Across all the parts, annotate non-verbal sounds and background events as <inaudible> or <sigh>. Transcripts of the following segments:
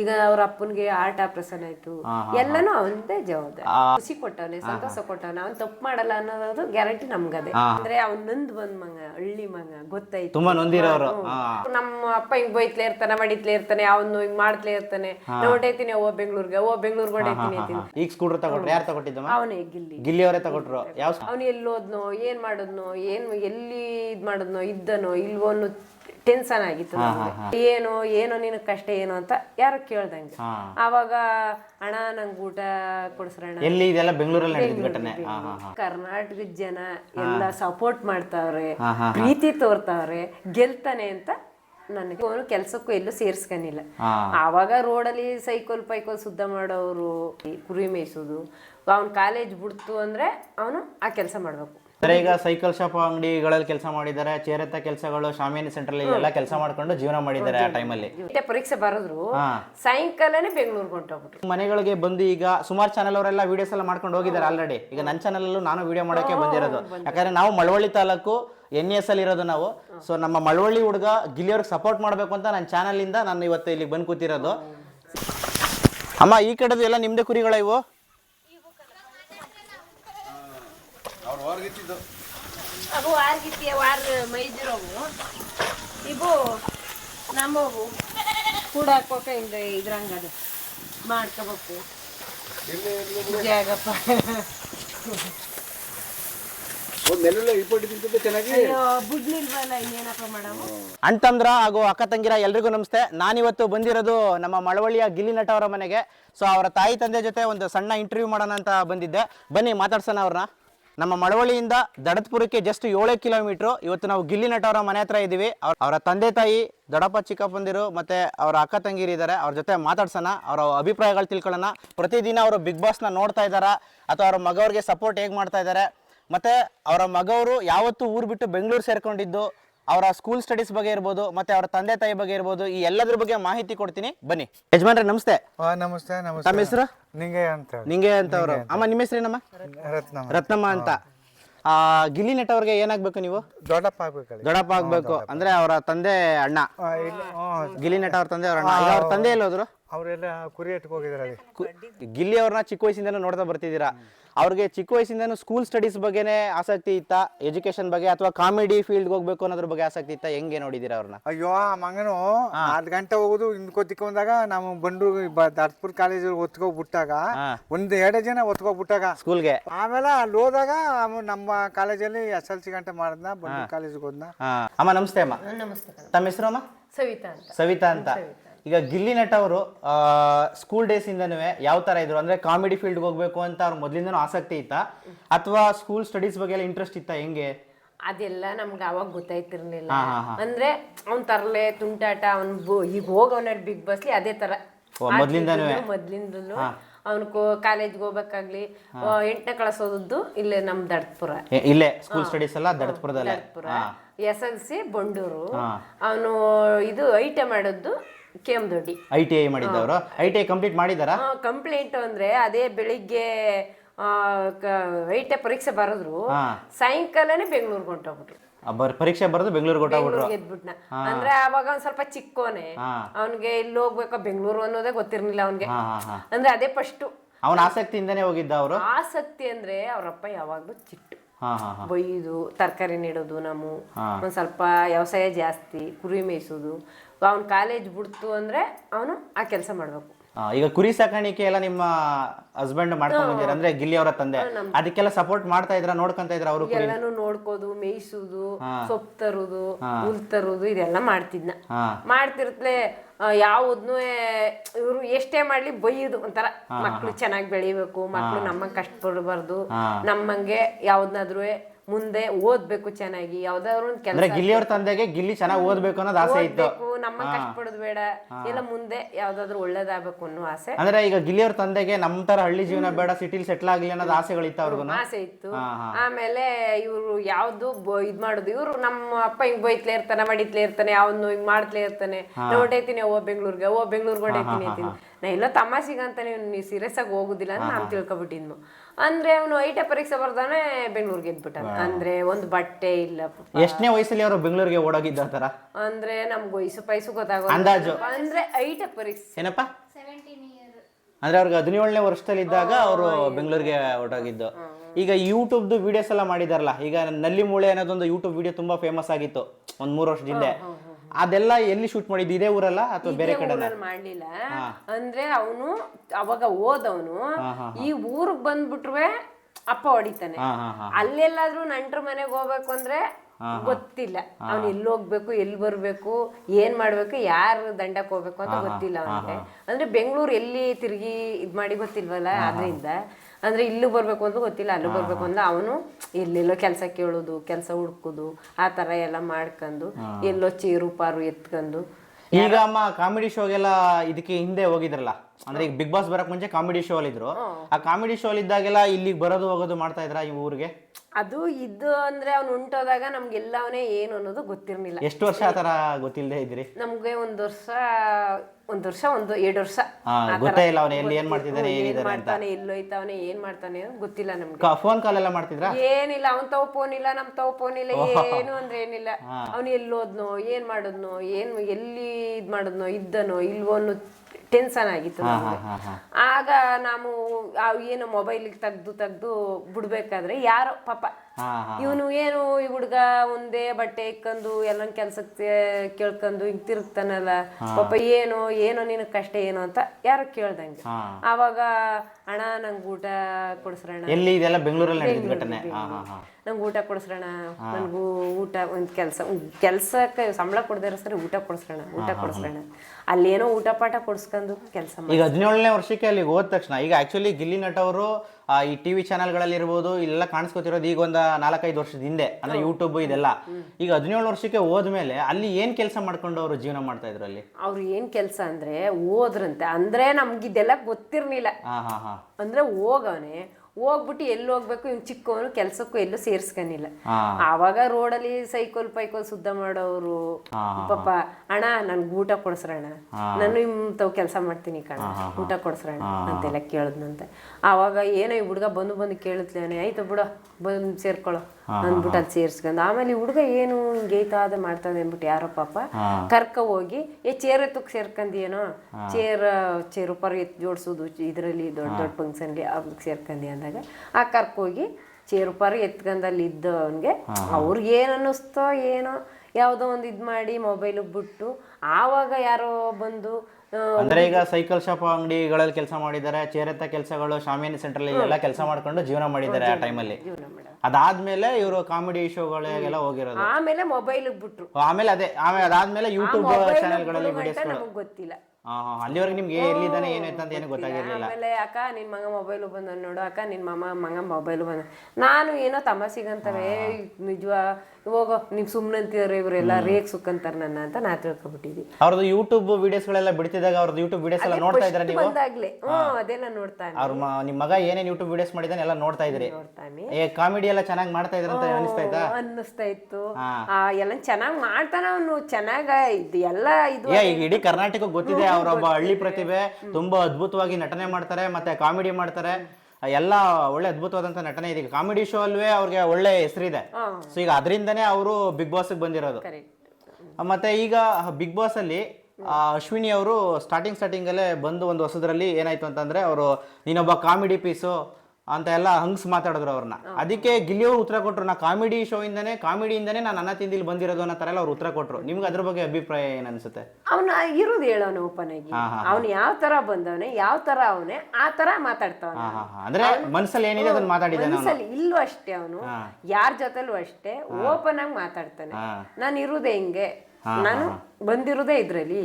ಈಗ ಅವ್ರ ಅಪ್ಪನ್ಗೆ art operation ಆಯ್ತು. ಎಲ್ಲಾನು ಅವನದೇ ಜವಾಬ್ದಾರಿ. ಖುಷಿ ಕೊಟ್ಟವನೆ ಸಂತೋಷ ಕೊಟ್ಟವನೆ. ಅವ್ನ್ ತಪ್ಪು ಮಾಡಲ್ಲ ಅನ್ನೋದು ಗ್ಯಾರಂಟಿ ನಮ್ಗದೆ. ಅಂದ್ರೆ ಅವ್ನ್ ನಂದ್ ಬಂದ್ ಮಂಗ ಹಳ್ಳಿ ಮಂಗ ಗೊತ್ತಾಯ್ತು. ತುಂಬಾ ನೊಂದಿರೋರು. ನಮ್ಮ ಅಪ್ಪ ಹಿಂಗ್ ಬೈತ್ಲೇ ಇರ್ತಾನೆ ಮಡಿತ್ಲೆ ಇರ್ತಾನೆ ಅವನು ಹಿಂಗ್ ಮಾಡ್ತಲೇ ಇರ್ತಾನೆ. ನಾ ಹೊಟ್ಟೈತೀನಿ ಓ ಬೆಂಗ್ಳೂರ್ಗೆ ಓ ಬೆಂಗ್ಳೂರ್ ಅಂತೀನಿ. ಈಗ ಸ್ಕೂಟರ್ ತಗೊಂಡ್ರೆ ಯಾರು ತಗೊಟ್ಟಿದ್ದಮ್ಮ ಅವನೇ ಗಿಲ್ಲಿ. ಗಿಲ್ಲಿ ಅವರೇ ತಗೊಟ್ರು. ಯಾವ ಅವನು ಎಲ್ಲಿ ಹೋದ್ನೋ ಏನ್ ಮಾಡಿದ್ನೋ ಏನು ಎಲ್ಲಿ ಇದ್ ಮಾಡಿದ್ನೋ ಇದ್ದನೋ ಇಲ್ವೋ ಅನ್ನೋ ಟೆನ್ಷನ್ ಆಗಿತ್ತು ಏನು ಏನೋ ಏನೋ ನಿನ್ ಕಷ್ಟ ಏನು ಅಂತ ಯಾರು ಕೇಳ್ದಂಗೆ. ಆವಾಗ ಅಣ್ಣ ನಂಗೆ ಊಟ ಕೊಡ್ಸ್ರಣ್ಣ. ಕರ್ನಾಟಕ ಇದೆಲ್ಲ ಬೆಂಗಳೂರಲ್ಲಿ ನಡೆದಿದ್ದ ಘಟನೆ. ಹಾ ಹಾ ಹಾ. ಕರ್ನಾಟಕದ ಜನ ಎಲ್ಲ ಸಪೋರ್ಟ್ ಮಾಡ್ತಾವ್ರೆ ಪ್ರೀತಿ ತೋರ್ತಾವ್ರೆ ಗೆಲ್ತಾನೆ ಅಂತ ನನಗೆ ಅವನು ಕೆಲ್ಸಕ್ಕೂ ಎಲ್ಲೂ ಸೇರ್ಸ್ಕೊಂಡಿಲ್ಲ ಹಾ. ಆವಾಗ ರೋಡಲ್ಲಿ ಸೈಕಲ್ ಪೈಕಲ್ ಶುದ್ಧ ಮಾಡೋರು ಈ ಕುರಿ ಮೇಯಿಸೋದು. ಅವ್ನು ಕಾಲೇಜ್ ಬಿಡ್ತು ಅಂದ್ರೆ ಅವನು ಆ ಕೆಲಸ ಮಾಡ್ಬೇಕು. ಸರ್ ಈಗ ಸೈಕಲ್ ಶಾಪ್ ಅಂಗಡಿಗಳಲ್ಲಿ ಕೆಲಸ ಮಾಡಿದ್ದಾರೆ ಚೇರತ್ತ ಕೆಲಸಗಳು ಶಾಮಿಯಾನಿ ಸೆಂಟ್ರಲ್ಲಿ ಎಲ್ಲ ಕೆಲಸ ಮಾಡ್ಕೊಂಡು ಜೀವನ ಮಾಡಿದ್ದಾರೆ ಆ ಟೈಮಲ್ಲಿ ಪರೀಕ್ಷೆ ಬರೆದ್ರು. ಸಾಯಂಕಾಲನೇ ಬೆಂಗಳೂರಿಗೆ ಹೊಂಟೋಗ್ಬಿಟ್ರು. ಮನೆಗಳಿಗೆ ಬಂದು ಈಗ ಸುಮಾರು ಚಾನಲ್ ಅವರೆಲ್ಲ ವಿಡಿಯೋಸ್ ಎಲ್ಲ ಮಾಡ್ಕೊಂಡು ಹೋಗಿದ್ದಾರೆ ಆಲ್ರೆಡಿ ಈಗ ನನ್ನ ಚಾನಲ್ ನಾನು ವಿಡಿಯೋ ಮಾಡೋಕೆ ಬಂದಿರೋದು. ಯಾಕಂದ್ರೆ ನಾವು ಮಳವಳ್ಳಿ ತಾಲೂಕು ಎನ್ ಎಸ್ ಅಲ್ಲಿ ಇರೋದು ನಾವು. ಸೊ ನಮ್ಮ ಮಳವಳ್ಳಿ ಹುಡುಗ ಗಿಲಿಯವ್ರಿಗೆ ಸಪೋರ್ಟ್ ಮಾಡಬೇಕು ಅಂತ ನನ್ನ ಚಾನಲ್ ಇಂದ ನಾನು ಇವತ್ತು ಇಲ್ಲಿಗೆ ಬಂದು ಕೂತಿರೋದು. ಅಮ್ಮ ಈ ಕಡೆದು ಎಲ್ಲ ನಿಮ್ದೇ ಕುರಿಗಳ ಇವು? ಅವು ಆರ್ಗಿತ್ತಿ ವಾರ ಮೈದಿರೋವು ಇವು ನಮ್ಮವು ಕೂಡ ಹಾಕೋಕ ಹಿಂಗ ಇದ್ರಂಗದು. ಮಾಡ್ಕೋಬೇಕು. ಜಾಗಪ್ಪ ಅಂತಂದ್ರ ಹಾಗೂ ಅಕ್ಕ ತಂಗಿರ ಎಲ್ರಿಗೂ ನಮಸ್ತೆ. ನಾನಿವತ್ತು ಬಂದಿರೋದು ನಮ್ಮ ಮಳವಳ್ಳಿಯ ಗಿಲ್ಲಿ ನಟ ಅವರ ಮನೆಗೆ. ಸೊ ಅವರ ತಾಯಿ ತಂದೆ ಜೊತೆ ಒಂದು ಸಣ್ಣ ಇಂಟರ್ವ್ಯೂ ಮಾಡೋಣ ಅಂತ ಬಂದಿದ್ದೆ. ಬನ್ನಿ ಮಾತಾಡ್ಸೋಣ ಅವ್ರನ್ನ. ನಮ್ಮ ಮಳವಳ್ಳಿಯಿಂದ ದಡತ್ಪುರಕ್ಕೆ ಜಸ್ಟ್ ಏಳೇ ಕಿಲೋಮೀಟ್ರು ಇವತ್ತು ನಾವು ಗಿಲ್ಲಿ ನಟ ಅವರ ಮನೆ ಹತ್ರ ಇದ್ದೀವಿ ಅವ್ರ ತಂದೆ ತಾಯಿ ದೊಡಪ್ಪ ಚಿಕ್ಕಪ್ಪಂದಿರು ಮತ್ತೆ ಅವರ ಅಕ್ಕ ತಂಗಿರು ಇದ್ದಾರೆ ಅವ್ರ ಜೊತೆ ಮಾತಾಡ್ಸೋಣ, ಅವರ ಅಭಿಪ್ರಾಯಗಳು ತಿಳ್ಕೊಳ್ಳೋಣ. ಪ್ರತಿದಿನ ಅವರು ಬಿಗ್ ಬಾಸ್ನ ನೋಡ್ತಾ ಇದ್ದಾರಾ ಅಥವಾ ಅವರ ಮಗವ್ರಿಗೆ ಸಪೋರ್ಟ್ ಹೇಗೆ ಮಾಡ್ತಾ ಇದ್ದಾರೆ ಮತ್ತೆ ಅವರ ಮಗವರು ಯಾವತ್ತೂ ಊರು ಬಿಟ್ಟು ಬೆಂಗಳೂರು ಸೇರ್ಕೊಂಡಿದ್ದು ಅವರ ಸ್ಕೂಲ್ ಸ್ಟಡೀಸ್ ಬಗ್ಗೆ ಇರ್ಬೋದು ಮತ್ತೆ ಅವರ ತಂದೆ ತಾಯಿ ಬಗ್ಗೆ ಇರ್ಬೋದು ಈ ಎಲ್ಲದ್ರ ಬಗ್ಗೆ ಮಾಹಿತಿ ಕೊಡ್ತೀನಿ. ಬನ್ನಿ. ಯಜಮಾನ್ರೆ ನಮಸ್ತೆ. ಹಾ ನಮಸ್ತೆ ನಮಸ್ತೆ. ತಮ್ಮ ಹೆಸರು? ನಿಂಗೆ ಅಂತ ಹೇಳಿ. ನಿಂಗೆ ಅಂತ ಅವರು. ಅಮ್ಮ ನಿಮ್ಮ ಹೆಸರೇನಮ್ಮ? ರತ್ನಮ್ಮ. ರತ್ನಮ್ಮ ಅಂತ. ಆ ಗಿಲ್ಲಿ ನೆಟ್ ಅವ್ರಿಗೆ ಏನಾಗ್ಬೇಕು ನೀವು? ದೊಡ್ಡಪ್ಪ ಆಗ್ಬೇಕಲ್ಲಿ. ದೊಡ್ಡಪ್ಪ ಆಗ್ಬೇಕು. ಅಂದ್ರೆ ಅವರ ತಂದೆ ಅಣ್ಣ. ಗಿಲ್ಲಿ ನಟ ಅವ್ರ ತಂದೆ ಅವ್ರ ಅಣ್ಣ. ಈಗ ಅವ್ರ ತಂದೆ ಎಲ್ಲೋದ್ರು? ಅವರೆಲ್ಲ ಕುರಿ ಎತ್ಕೊ ಹೋಗಿದಾರೆ ಅಲ್ಲಿ. ಗಿಲ್ಲಿ ಅವ್ರನ್ನ ಚಿಕ್ಕ ವಯಸ್ಸಿಂದನೂ ನೋಡ್ತಾ ಬರ್ತಿದ್ದೀರಾ? ಅವ್ರಿಗೆ ಚಿಕ್ಕ ವಯಸ್ಸಿಂದನೂ ಸ್ಕೂಲ್ ಸ್ಟಡೀಸ್ ಬಗ್ಗೆನೇ ಆಸಕ್ತಿ ಇತ್ತಾ? ಎಜುಕೇಶನ್ ಬಗ್ಗೆ ಅಥವಾ ಕಾಮಿಡಿ ಫೀಲ್ಡ್ ಹೋಗ್ಬೇಕು ಅನ್ನೋದ್ರ ಬಗ್ಗೆ ಆಸಕ್ತಿ ಇತ್ತಾ? ಹೆಂಗೆ ನೋಡಿದ್ದೀರಾ ಅವ್ರನ್ನ? ಅಯ್ಯೋ ಆ ಮಗನು ನಾಲ್ಕು ಗಂಟೆ ಹೋಗುದು ಹಿಂದ್ ಬಂದಾಗ ನಾವು ಬಂಡೂರು ದಾಟ್ಪುರ್ ಕಾಲೇಜ್ ಒತ್ಕೋಗ್ಬಿಟ್ಟಾಗ ಒಂದ್ ಎರಡೇ ಜನ ಒತ್ಕೊಬಿಟ್ಟಾಗ ಸ್ಕೂಲ್ಗೆ ಆಮೇಲೆ ಅಲ್ಲಿ ಹೋದಾಗ ಅವ್ನು ನಮ್ಮ ಕಾಲೇಜಲ್ಲಿ ಎಸ್ ಎಲ್ ಸಿ ಗಂಟೆ ಮಾಡಿದ್ನ ಬಂಡೂರು ಕಾಲೇಜ್ ಹೋದ್ನ. ಅಮ್ಮ ನಮಸ್ತೆ ಅಮ್ಮ. ನಮಸ್ತೆ. ತಮ್ಮ ಹೆಸರು ಅಮ್ಮ? ಸವಿತಾ ಅಂತ. ಸವಿತಾ ಅಂತ. ಈಗ ಗಿಲ್ಲಿ ನಟ ಅವರು ಸ್ಕೂಲ್ ಡೇಸ್ ಇಂದನೂ ಯಾವ ತರ ಇದ್ರು? ಅಂದ್ರೆ ಕಾಮಿಡಿ ಫೀಲ್ಡ್ ಹೋಗ್ಬೇಕು ಅಂತ ಅವ್ರ ಮೊದಲಿಂದನೂ ಆಸಕ್ತಿ ಇತ್ತಾ? ಅಥವಾ ಸ್ಕೂಲ್ ಸ್ಟಡೀಸ್ ಬಗ್ಗೆ ಎಲ್ಲ ಇಂಟ್ರೆಸ್ಟ್ ಇತ್ತಾ? ಹೆಂಗೆ? ಅದೆಲ್ಲ ನಮ್ಗೆ ಅವಾಗ ಗೊತ್ತಾಯ್ತಿರ್ಲಿಲ್ಲ. ಅಂದ್ರೆ ಅವ್ನ್ ತರಲೆ ತುಂಟಾಟ ಅವ್ನ್ ಈಗ ಹೋಗವನ ಬಿಗ್ ಬಸ್ಲಿ ಅದೇ ತರ. ಮೊದ್ಲಿಂದನೂ ಮೊದ್ಲಿಂದನು ಮೊದ್ಲಿಂದಲೂ ಕಾಲೇಜ್ ಕಾಲೇಜ್ಗೆ ಹೋಗ್ಬೇಕಾಗ್ಲಿ ಎಂಟನೇ ಕ್ಲಾಸ್ ಓದದ್ದು ಇಲ್ಲೇ ನಮ್ ದಡ್ಪುರ. ಇಲ್ಲೇ ಸ್ಕೂಲ್ ಸ್ಟಡೀಸ್ ಎಲ್ಲ ದಡತ್ಪುರದಲ್ಲೇ ದಡ್ಪುರ. ಎಸ್ ಎಲ್ ಸಿ ಬಂಡೂರು. ಅವನು ಇದು ಐಟೆ ಮಾಡೋದು ಕೆಮ್ದೊಡ್ಡಿ. ಐ ಟಿ ಐ ಮಾಡಿದ್ದವರು. ಐ ಟಿ ಐ ಕಂಪ್ಲೀಟ್ ಮಾಡಿದಾರ ಕಂಪ್ಲೇಂಟ್ ಅಂದ್ರೆ ಅದೇ ಬೆಳಿಗ್ಗೆ ಐಟೆ ಪರೀಕ್ಷೆ ಬರೆದ್ರು. ಸಾಯಂಕಾಲನೇ ಬೆಂಗಳೂರಿಗೆ ಹೊಂಟೋಗ್ಬಿಟ್ರು. ಪರೀಕ್ಷೆ ಬರೆದು ಬೆಂಗಳೂರಿಗೆ ಹೊಟ್ಟೋಗ್ಬಿಟ್ರು ಗೆದ್ಬಿಟ್ನ ಅಂದ್ರೆ ಅವಾಗ ಒಂದ್ ಸ್ವಲ್ಪ ಚಿಕ್ಕೋನೆ. ಅವನಿಗೆ ಇಲ್ಲಿ ಹೋಗ್ಬೇಕಾ ಬೆಂಗಳೂರು ಅನ್ನೋದೇ ಗೊತ್ತಿರ್ಲಿಲ್ಲ ಅವನ್ಗೆ. ಅಂದ್ರೆ ಅದೇ ಫಸ್ಟ್. ಅವನ ಆಸಕ್ತಿಯಿಂದನೇ ಹೋಗಿದ್ದ ಅವರು? ಆಸಕ್ತಿ ಅಂದ್ರೆ ಅವ್ರಪ್ಪ ಯಾವಾಗ್ಲೂ ಚಿಟ್ಟು. ಬೈದು ತರಕಾರಿ ನೆಡೋದು ನಾವು ಒಂದ್ ಸ್ವಲ್ಪ ವ್ಯವಸಾಯ ಜಾಸ್ತಿ ಕುರಿ ಮೇಯಿಸೋದು. ಅವ್ನ ಕಾಲೇಜ್ ಬಿಡ್ತು ಅಂದ್ರೆ ಅವನು ಆ ಕೆಲಸ ಮಾಡ್ಬೇಕು. ಆ, ಈಗ ಕುರಿ ಸಾಕಾಣಿಕೆ ಎಲ್ಲ ನಿಮ್ಮ ಹಸ್ಬೆಂಡ್ ಮಾಡ್ಕೊಂಡು ಬಂದಿರ ಅಂದ್ರೆ ಗಿಲ್ಲಿ ಅವರ ತಂದೆ? ಅದಕ್ಕೆಲ್ಲ ಸಪೋರ್ಟ್ ಮಾಡ್ತಾ ಇದ್ರ ನೋಡ್ಕೊಂತ ಇದ್ರ ಅವರು ಕುರಿ? ಎಲ್ಲಾನು ನೋಡ್ಕೋದು ಮೇಯಿಸೋದು ಸೊಪ್ಪು ತರುದು ಹುಲ್ ತರುದು ಇದೆಲ್ಲ ಮಾಡ್ತಿದ್ನ. ಹಾ. ಮಾಡ್ತಿರ್ತಲೆ ಯಾವುದನ್ನೂ ಇವ್ರು ಎಷ್ಟೇ ಮಾಡ್ಲಿ ಬೈಯೋದು ಒಂಥರ. ಮಕ್ಳು ಚೆನ್ನಾಗಿ ಬೆಳಿಬೇಕು ಮಕ್ಳು ಕಷ್ಟ ಕಷ್ಟಪಡಬಾರ್ದು ನಮ್ಮಂಗೆ ಯಾವ್ದನ್ನಾದ್ರೂ ಮುಂದೆ ಓದ್ಬೇಕು ಚೆನ್ನಾಗಿ ಯಾವ್ದಾದ್ರು ಒಂದ್ ಕೆಲಸ ಅಂದ್ರೆ ಗಿಲ್ಲಿ ಅವ್ರ ತಂದೆಗೆ ಗಿಲ್ಲಿ ಚೆನ್ನಾಗಿ ಓದ್ಬೇಕು ಅನ್ನೋದು ಆಸೆ ಇತ್ತು. ನಮ್ಮ ಕಷ್ಟ ಪಡೋದು ಬೇಡ ಎಲ್ಲ ಮುಂದೆ ಯಾವ್ದಾದ್ರು ಒಳ್ಳೇದಾಗಬೇಕು ಅನ್ನೋ ಆಸೆ. ಅಂದ್ರೆ ಈಗ ಗಿಲ್ಲಿ ಅವ್ರ ತಂದೆಗೆ ನಮ್ ತರ ಹಳ್ಳಿ ಜೀವನ ಬೇಡ ಸಿಟಿಲಿ ಸೆಟ್ಲ್ ಆಗ್ಲಿ ಅನ್ನೋದು ಆಸೆಗಳಿತ್ತು ಅವ್ರಿಗೂ ಆಸೆ ಇತ್ತು. ಆಮೇಲೆ ಇವ್ರು ಯಾವ್ದು ಬ- ಇದ್ ಮಾಡುದು ಇವ್ರು ನಮ್ಮ ಅಪ್ಪ ಹಿಂಗ್ ಬೈತ್ಲೆ ಇರ್ತಾನೆ ಮಡಿತ್ಲೆ ಇರ್ತಾನೆ ಅವನು ಹಿಂಗ್ ಮಾಡ್ತಲೇ ಇರ್ತಾನೆ. ನಾ ಹೊಟ್ಟೈತೀನಿ ಓ ಬೆಂಗ್ಳೂರ್ಗೆ ಓ ಬೆಂಗ್ಳೂರ್ಗೆ ಹೊಟ್ಟೈತೀನಿ ಅಂತೀನಿ. ನಾ ಎಲ್ಲೋ ತಮಾಷೆಗೆ ಅಂತ ನೀವು ಸೀರಿಯಸ್ ಆಗಿ ಹೋಗುದಿಲ್ಲ ಅಂತ ನಾನು ತಿಳ್ಕೊಬಿಟ್ಟಿದ್ನು. ಅಂದ್ರೆ ಅವನು ಐಟೆ ಪರೀಕ್ಷೆ ಬರ್ದಾನೆ ಬೆಂಗಳೂರಿಗೆ ಎದ್ಬಿಟ್ಟ. ಅಂದ್ರೆ ಒಂದು ಬಟ್ಟೆ ಇಲ್ಲ ಎಷ್ಟನೇ ವಯಸ್ಸಲ್ಲಿ ಅವರು ಬೆಂಗಳೂರಿಗೆ ಓಡೋಗಿದ್ದ ತರ? ಅಂದ್ರೆ ನಮ್ಗೆ ವಯಸ್ಸು ಪೈಸು ಗೊತ್ತಾಗೋದು ಅಂದಾಜು. ಅಂದ್ರೆ ಐಟೆ ಪರೀಕ್ಷೆ. ಏನಪ್ಪ? ಅಂದ್ರೆ ಅವ್ರಿಗೆ ಹದಿನೇಳನೇ ವರ್ಷದಲ್ಲಿ ಇದ್ದಾಗ ಅವರು ಬೆಂಗಳೂರಿಗೆ ಓಡೋಗಿದ್ದು ಈಗ ಯೂಟ್ಯೂಬ್ದು ವಿಡಿಯೋಸ್ ಎಲ್ಲ ಮಾಡಿದಾರಲ್ಲ ಈಗ ನಲ್ಲಿ ಮೂಳೆ ಅನ್ನೋದೊಂದು ಯೂಟ್ಯೂಬ್ ವಿಡಿಯೋ ತುಂಬಾ ಫೇಮಸ್ ಆಗಿತ್ತು ಒಂದ್ ಮೂರು ವರ್ಷದ ಹಿಂದೆ. ಅದೆಲ್ಲ ಎಲ್ಲಿ ಶೂಟ್ ಮಾಡಿದ್ದು? ಇದೇ ಊರಲ್ಲ ಅಥವಾ ಬೇರೆ ಕಡೆ ಮಾಡ್ಲಿಲ್ಲ. ಅಂದ್ರೆ ಅವನು ಅವಾಗ ಓದವನು. ಈ ಊರಿಗೆ ಬಂದ್ಬಿಟ್ರೆ ಅಪ್ಪ ಹೊಡಿತಾನೆ. ಅಲ್ಲೆಲ್ಲಾದ್ರೂ ನಂಟ್ರ ಮನೆಗೆ ಹೋಗ್ಬೇಕು ಅಂದ್ರೆ ಗೊತ್ತಿಲ್ಲ. ಅವ್ನು ಎಲ್ಲಿ ಹೋಗ್ಬೇಕು ಎಲ್ಲಿ ಬರ್ಬೇಕು ಏನ್ ಮಾಡ್ಬೇಕು ಯಾರು ದಂಡಕ್ ಹೋಗ್ಬೇಕು ಅಂತ ಗೊತ್ತಿಲ್ಲ ಅವನಿಗೆ. ಅಂದ್ರೆ ಬೆಂಗಳೂರು ಎಲ್ಲಿ ತಿರುಗಿ ಇದ್ ಮಾಡಿ ಗೊತ್ತಿಲ್ವಲ್ಲ ಆದ್ರಿಂದ ಅಂದ್ರೆ ಇಲ್ಲಿ ಬರ್ಬೇಕು ಅಂತ ಗೊತ್ತಿಲ್ಲ ಅಲ್ಲಿ ಬರ್ಬೇಕು ಅಂದ್ರೆ ಅವನು ಎಲ್ಲೆಲ್ಲೋ ಕೆಲಸ ಕೇಳೋದು ಕೆಲಸ ಹುಡ್ಕೋದು ಆ ತರ ಎಲ್ಲ ಮಾಡ್ಕೊಂಡು ಎಲ್ಲೋ ಚೇರು ಪಾರು ಎತ್ಕೊಂಡು. ಈಗ ಅಮ್ಮ ಕಾಮಿಡಿ ಶೋಗೆಲ್ಲ ಇದಕ್ಕೆ ಹಿಂದೆ ಹೋಗಿದ್ರಲ್ಲ? ಅಂದ್ರೆ ಈಗ ಬಿಗ್ ಬಾಸ್ ಬರಕ್ ಮುಂಚೆ ಕಾಮಿಡಿ ಶೋ ಅಲ್ಲಿ ಇದ್ರು. ಆ ಕಾಮಿಡಿ ಶೋ ಅಲ್ಲಿ ಇದ್ದಾಗೆಲ್ಲ ಇಲ್ಲಿಗೆ ಬರೋದು ಹೋಗೋದು ಮಾಡ್ತಾ ಇದ್ರ ಈ ಊರಿಗೆ? ಅದು ಇದು ಅಂದ್ರೆ ಅವ್ನು ಉಂಟೋದಾಗ ನಮ್ಗೆಲ್ಲ ಅವನೇ ಏನು ಅನ್ನೋದು ಗೊತ್ತಿರ್ಲಿಲ್ಲ. ಎಷ್ಟು ವರ್ಷ ಆ ತರ ಗೊತ್ತಿಲ್ಲದೆ ಇದ್ರಿ ನಮ್ಗೆ ಒಂದ್ ವರ್ಷ ಒಂದ್ ವರ್ಷ ಒಂದು ಎರಡು ವರ್ಷ ಗೊತ್ತೇ ಇಲ್ಲ ಅವನು ಎಲ್ಲಿ ಏನ್ ಮಾಡ್ತಿದ್ದಾನೆ ಏನ್ ಏನಿದ್ದಾರೆ ಅಂತ. ಮಾಡ್ತಾನೆ ಎಲ್ಲೋಯ್ತಾವನೆ ಏನ್ ಮಾಡ್ತಾನೆ ಅನ್ನೋದು ಗೊತ್ತಿಲ್ಲ ನಮ್ಗೆ. ಫೋನ್ ಕಾಲ್ ಎಲ್ಲ ಮಾಡ್ತಿದ್ರಾ? ಏನಿಲ್ಲ ಅವ್ನ್ ತವ ಫೋನ್ ಇಲ್ಲ ನಮ್ ತವ ಫೋನ್ ಇಲ್ಲ ಏನು ಅಂದ್ರೆ ಏನಿಲ್ಲ. ಅವ್ನು ಎಲ್ಲೋದ್ನೋ ಏನ್ ಮಾಡಿದ್ನೋ ಏನ್ ಎಲ್ಲಿ ಇದ್ ಮಾಡಿದ್ನೋ ಇದ್ದನೋ ಇಲ್ವೋ ಅನ್ನೋ ಟೆನ್ಷನ್ ಆಗಿತ್ತು ನಮ್ಗೆ. ಆಗ ನಾವು ಆ ಏನು ಮೊಬೈಲ್ ತೆಗ್ದು ತೆಗ್ದು ಬಿಡ್ಬೇಕಾದ್ರೆ ಯಾರೋ ಪಾಪ ಹಾ ಹಾ ಇವನು ಏನು ಈ ಹುಡುಗ ಒಂದೇ ಬಟ್ಟೆ ಇಕ್ಕಂದು ಎಲ್ಲ ಕೆಲ್ಸಕ್ಕೆ ಕೇಳ್ಕೊಂಡು ಹಿಂಗ್ ತಿರುಗ್ತಾನಲ್ಲ ಪಾಪ ಏನು ಏನೋ ನಿನ್ ಕಷ್ಟ ಏನು ಅಂತ ಯಾರೋ ಕೇಳ್ದಂಗೆ. ಅವಾಗ ಆವಾಗ ಅಣ್ಣ ನಂಗೆ ಊಟ ಕೊಡಿಸ್ರಣ್ಣ. ಎಲ್ಲಿ ಇದೆಲ್ಲ ಬೆಂಗಳೂರಲ್ಲಿ ನಡೆದಿದ್ದ ಘಟನೆ? ಹಾ ಹಾ ಹಾ. ನಂಗೆ ಊಟ ಕೊಡಿಸ್ರಣ. ನನಗೂ ಊಟ ಒಂದು ಕೆಲಸ ಕೆಲಸಕ್ಕೆ ಸಂಬಳ ಕೊಡದೇ ಇರೋ ಸರಿ ಊಟ ಕೊಡಿಸ್ರಣ ಊಟ ಕೊಡಿಸ್ರಣ. ಅಲ್ಲೇನೋ ಊಟ ಪಾಠ ಕೊಡಿಸ್ಕೊಂಡು ಕೆಲಸ ಈಗ ಹದಿನೇಳನೇ ವರ್ಷಕ್ಕೆ ಅಲ್ಲಿಗೆ ಹೋದ ತಕ್ಷಣ ಈಗ ಆಕ್ಚುಲಿ ಗಿಲ್ಲಿ ನಟ ಅವರು ಈ ಟಿವಿ ಚಾನಲ್ಗಳಲ್ಲಿ ಇರ್ಬೋದು ಇಲ್ಲೆಲ್ಲ ಕಾಣಿಸ್ಕೊತಿರೋದು ಈಗ ಒಂದು ನಾಲ್ಕೈದು ವರ್ಷದ ಹಿಂದೆ ಅಂದ್ರೆ ಯೂಟ್ಯೂಬ್ ಇದೆಲ್ಲ. ಈಗ ಹದಿನೇಳು ವರ್ಷಕ್ಕೆ ಹೋದ್ಮೇಲೆ ಅಲ್ಲಿ ಏನು ಕೆಲಸ ಮಾಡ್ಕೊಂಡು ಅವರು ಜೀವನ ಮಾಡ್ತಾ ಇದ್ರು ಅಲ್ಲಿ? ಅವ್ರು ಏನು ಕೆಲಸ ಅಂದ್ರೆ ಓದ್ರಂತೆ. ಅಂದ್ರೆ ನಮ್ಗಿದೆಲ್ಲ ಗೊತ್ತಿರ್ಲಿಲ್ಲ. ಹಾ ಹಾ ಹಾ. ಅಂದ್ರೆ ಹೋಗವನೆ ಹೋಗ್ಬಿಟ್ಟು ಎಲ್ಲಿ ಹೋಗ್ಬೇಕು ಇವ್ನು ಚಿಕ್ಕವನು ಕೆಲ್ಸಕ್ಕೂ ಎಲ್ಲೂ ಸೇರ್ಸ್ಕೊಂಡಿಲ್ಲ ಅವಾಗ ಆವಾಗ ರೋಡಲ್ಲಿ ಸೈಕಲ್ ಪೈಕಲ್ ಸುದ್ದ ಮಾಡೋರು ಪಾಪ ಅಣ್ಣ ನನ್ಗೆ ಊಟ ಕೊಡ್ಸ್ರಣ ನಾನು ಇಂಥವ್ ಕೆಲಸ ಮಾಡ್ತೀನಿ ಕಣ ಊಟ ಕೊಡ್ಸ್ರಣ ಅಂತೆಲ್ಲ ಕೇಳಿದ್ನಂತೆ. ಆವಾಗ ಏನೋ ಈ ಹುಡುಗ ಬಂದು ಬಂದು ಕೇಳಿದ್ಲೇನೆ ಆಯ್ತು ಬಿಡು ಬಂದು ಸೇರ್ಕೊಳ್ಳೋ. ಅಂದ್ಬಿಟ್ಟು ಅಲ್ಲಿ ಸೇರ್ಸ್ಕೊಂಡು ಆಮೇಲೆ ಹುಡುಗ ಏನು ಗೇತಾದ ಮಾಡ್ತದೆ ಅಂದ್ಬಿಟ್ಟು ಯಾರೋ ಪಾಪ ಕರ್ಕ ಹೋಗಿ ಏ ಚೇರ್ ಎತ್ತಕ್ಕೆ ಸೇರ್ಕಂದಿಯೇನೋ? ಚೇರ್ ಚೇರ್ ಉಪರ್ ಎತ್ ಜೋಡಿಸೋದು ಇದರಲ್ಲಿ ದೊಡ್ಡ ದೊಡ್ಡ ಫಂಕ್ಷನ್ಗೆ ಅವ್ರಿಗೆ ಸೇರ್ಕಂದಿ ಅಂದಾಗ ಆ ಕರ್ಕೋಗಿ ಚೇರು ಪರ್ ಎತ್ಕಂದಲ್ಲಿ ಇದ್ದವನ್ಗೆ ಅವ್ರಿಗೆ ಏನು ಅನ್ನಿಸ್ತೋ ಏನೋ ಯಾವುದೋ ಒಂದು ಇದು ಮಾಡಿ ಮೊಬೈಲ್ ಬಿಟ್ಟು ಆವಾಗ ಯಾರೋ ಬಂದು ಅಂದ್ರೆ ಈಗ ಸೈಕಲ್ ಶಾಪ್ ಅಂಗಡಿಗಳಲ್ಲಿ ಕೆಲಸ ಮಾಡಿದ್ದಾರೆ ಚೇರತ್ತ ಕೆಲಸಗಳು ಶಾಮಿಯಾನಿ ಸೆಂಟ್ರಲ್ಲಿ ಎಲ್ಲ ಕೆಲಸ ಮಾಡ್ಕೊಂಡು ಜೀವನ ಮಾಡಿದ್ದಾರೆ ಆ ಟೈಮಲ್ಲಿ ಅದಾದ್ಮೇಲೆ ಇವರು ಕಾಮಿಡಿ ಶೋಗಳಿಗೆಲ್ಲ ಹೋಗಿರೋದು. ಆಮೇಲೆ ಮೊಬೈಲ್ ಬಿಟ್ರು. ಆಮೇಲೆ ಅದೇ ಆಮೇಲೆ ಅದಾದ್ಮೇಲೆ ಯೂಟ್ಯೂಬ್ ಚಾನೆಲ್ಗಳಲ್ಲಿ ವಿಡಿಯೋಸ್ ಗೊತ್ತಿಲ್ಲ. ಅಲ್ಲಿವರೆಗೆ ನಿಮ್ಗೆ ಎಲ್ಲಿದ್ದಾನೆ ಏನಾಯ್ತು ಅಂತ ಏನು ಗೊತ್ತಾಗಿರ್ಲಿಲ್ಲ. ಆಮೇಲೆ ಅಕ್ಕ ನಿನ್ ಮಗ ಮೊಬೈಲ್ ಬಂದ ನೋಡು. ಅಕ್ಕ ನಿನ್ ಮಮ್ಮ ಮಗ ಮೊಬೈಲ್ ಬಂದ ನಾನು ಏನೋ ತಮಾಸಿಗಂತವೇ ನಿಜವ ಹೋಗೋ ನೀವು ಸುಮ್ಮನೆ ಅಂತಿದಾರೆ ಇವರೆಲ್ಲ ರೇಗ್ ಸುಕ್ಕಂತಾರೆ ನನ್ನ ಅಂತ ನಾ ತಿಳ್ಕೊಬಿಟ್ಟಿದ್ವಿ ಅವ್ರದ್ದು ಯೂಟ್ಯೂಬ್ ವಿಡಿಯೋಸ್ಗಳೆಲ್ಲ ಬಿಡ್ತಿದಾಗ ಅವ್ರದ್ದು ಯೂಟ್ಯೂಬ್ ವಿಡಿಯೋಸ್ ಎಲ್ಲ ನೋಡ್ತಾ ಇದ್ರೆ ನೀವು? ಬಂದಾಗ್ಲೇ. ಹ್ಮ್ ಅದೇನ ನೋಡ್ತಾನೆ ಅವ್ರ ನಿಮ್ಮ ನಿಮ್ ಮಗ ಏನೇನ್ ಯೂಟ್ಯೂಬ್ ವಿಡಿಯೋಸ್ ಮಾಡಿದಾನೆ ಎಲ್ಲ ನೋಡ್ತಾ ಇದ್ರಿ. ನೋಡ್ತಾನೆ ಏ ಕಾಮಿಡಿ ಎಲ್ಲ ಚೆನ್ನಾಗಿ ಮಾಡ್ತಾ ಇದ್ರಂತ ಅನಿಸ್ತಾ ಇತ್ತಾ? ಅನ್ನಿಸ್ತಾ ಇತ್ತು. ಆ, ಎಲ್ಲ ಚೆನ್ನಾಗ್ ಮಾಡ್ತಾನ ಅವನು ಚೆನ್ನಾಗ ಇದು ಎಲ್ಲ ಇದು ಏ ಈಗ ಇಡೀ ಕರ್ನಾಟಕ ಗೊತ್ತಿದೆ ಅವ್ರೊಬ್ಬ ಹಳ್ಳಿ ಪ್ರತಿಭೆ ತುಂಬಾ ಅದ್ಭುತವಾಗಿ ನಟನೆ ಮಾಡ್ತಾರೆ ಮತ್ತೆ ಕಾಮಿಡಿ ಮಾಡ್ತಾರೆ. ಎಲ್ಲ ಒಳ್ಳೆ ಅದ್ಭುತವಾದಂತ ನಟನೆ ಇದೆ. ಕಾಮಿಡಿ ಶೋ ಅಲ್ವೇ ಅವ್ರಿಗೆ ಒಳ್ಳೆ ಹೆಸರಿದೆ. ಸೊ ಈಗ ಅದರಿಂದನೇ ಅವರು ಬಿಗ್ ಬಾಸ್ ಬಂದಿರೋದು. ಮತ್ತೆ ಈಗ ಬಿಗ್ ಬಾಸ್ ಅಲ್ಲಿ ಅಶ್ವಿನಿ ಅವರು ಸ್ಟಾರ್ಟಿಂಗ್ ಸ್ಟಾರ್ಟಿಂಗ್ ಅಲ್ಲೇ ಬಂದು ಒಂದು ಹೊಸದ್ರಲ್ಲಿ ಏನಾಯ್ತು ಅಂತಂದ್ರೆ ಅವರು ನೀನೊಬ್ಬ ಕಾಮಿಡಿ ಪೀಸು ಅಂತ ಎಲ್ಲ ಹಂಗ್ಸ್ ಮಾತಾಡಿದ್ರು ಅವ್ರನ್ನ. ಅದಕ್ಕೆ ಗಿಲ್ಲಿಯವ್ರು ಉತ್ತರ ಕೊಟ್ರು. ನಾ ಕಾಮಿಡಿ ಶೋ ಇಂದನೇ ಕಾಮಿಡಿಯಿಂದನೇ ನಾನು ಅನ್ನ ತಿಂದಿಲ್ಲಿ ಬಂದಿರೋದು ಅನ್ನೋ ತರ ಎಲ್ಲ ಅವ್ರು ಉತ್ತರ ಕೊಟ್ರು. ನಿಮ್ಗೆ ಅದ್ರ ಬಗ್ಗೆ ಅಭಿಪ್ರಾಯ ಏನ್ ಅನ್ಸುತ್ತೆ ಅವನ ಇರೋದು ಹೇಳೋನು ಓಪನ್ ಆಗಿ ಅವನು ಯಾವ ತರ ಬಂದವನೆ ಯಾವ ತರ ಅವನೇ ಆ ತರ ಮಾತಾಡ್ತಾವನೆ. ಹಾ ಹಾ ಹಾ. ಅಂದ್ರೆ ಮನ್ಸಲ್ಲಿ ಏನಿದೆ ಅದನ್ನ ಮಾತಾಡಿದ್ದಾನೆ ಅವನು? ಮನ್ಸಲ್ಲಿ ಇಲ್ಲೂ ಅಷ್ಟೇ ಅವನು. ಯಾರ ಜೊತೆಲೂ ಅಷ್ಟೇ. ಓಪನ್ ಆಗಿ ಮಾತಾಡ್ತಾನೆ. ಹಾ. ನಾನು ಇರೋದೇ ಹಿಂಗೆ. ನಾನು ಬಂದಿರೋದೇ ಇದ್ರಲ್ಲಿ.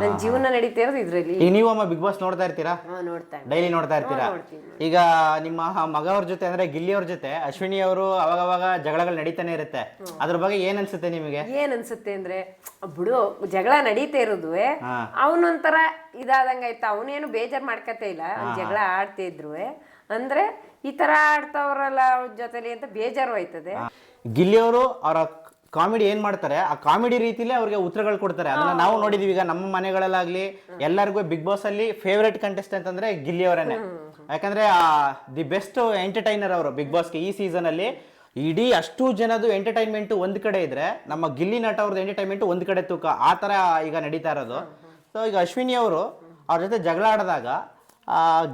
ನನ್ನ ಜೀವನ ನಡೀತಾ ಇರೋದು ಇದ್ರಲ್ಲಿ. ಈಗ ನೀವು ಅಮ್ಮ ಬಿಗ್ ಬಾಸ್ ನೋಡ್ತಾ ಇರ್ತೀರಾ? ಹಾ, ಡೈಲಿ ನೋಡ್ತಾ ಇರ್ತೀರಾ? ಈಗ ನಿಮ್ಮ ಮಗ ಅವ್ರ ಜೊತೆ ಅಂದ್ರೆ ಗಿಲ್ಲಿ ಅವ್ರ ಜೊತೆ ಅಶ್ವಿನಿ ಅವರು ಅವಾಗ ಅವಾಗ ಜಗಳಗಳು ನಡೀತಾನೆ ಇರುತ್ತೆ. ಅದ್ರ ಬಗ್ಗೆ ಏನ್ ಅನ್ಸುತ್ತೆ ನಿಮಗೆ? ಏನ್ ಅನ್ಸುತ್ತೆ ಅಂದ್ರೆ ಬಿಡು ಜಗಳ ನಡೀತಾ ಇರೋದು ಹಾ. ಅವನೊಂಥರ ಇದಾದಂಗ ಆಯ್ತಾ. ಅವನೇನು ಬೇಜಾರ್ ಮಾಡ್ಕತೆ ಇಲ್ಲ. ಅವ್ನ್ ಜಗಳ ಆಡ್ತಾ ಇದ್ರು ಅಂದ್ರೆ ಈ ತರ ಆಡ್ತಾವ್ರಲ್ಲ ಅವ್ರ ಜೊತೆಲಿ ಅಂತ ಬೇಜಾರು ಆಯ್ತದೆ ಗಿಲ್ಲಿ ಅವರು ಅವರ ಕಾಮಿಡಿ ಏನ್ ಮಾಡ್ತಾರೆ ಆ ಕಾಮಿಡಿ ರೀತಿಲೇ ಅವ್ರಿಗೆ ಉತ್ತರಗಳು ಕೊಡ್ತಾರೆ. ಅದನ್ನ ನಾವು ನೋಡಿದೀವಿ. ಈಗ ನಮ್ಮ ಮನೆಗಳಲ್ಲಾಗ್ಲಿ ಎಲ್ಲರಿಗೂ ಬಿಗ್ ಬಾಸ್ ಅಲ್ಲಿ ಫೇವ್ರೇಟ್ ಕಂಟೆಸ್ಟೆಂಟ್ ಅಂದ್ರೆ ಗಿಲ್ಲಿ ಅವರೇನೆ. ಯಾಕಂದ್ರೆ ದಿ ಬೆಸ್ಟ್ ಎಂಟರ್ಟೈನರ್ ಅವರು ಬಿಗ್ ಬಾಸ್ಗೆ ಈ ಸೀಸನ್ ಅಲ್ಲಿ ಇಡೀ ಅಷ್ಟು ಜನದು ಎಂಟರ್ಟೈನ್ಮೆಂಟ್ ಒಂದ್ ಕಡೆ ಇದ್ರೆ ನಮ್ಮ ಗಿಲ್ಲಿ ನಟ ಅವ್ರದ್ದು ಎಂಟರ್ಟೈನ್ಮೆಂಟ್ ಒಂದ್ ಕಡೆ ತೂಕ. ಆ ತರ ಈಗ ನಡೀತಾ ಇರೋದು. ಸೊ ಈಗ ಅಶ್ವಿನಿ ಅವರು ಅವ್ರ ಜೊತೆ ಜಗಳ ಆಡಿದಾಗ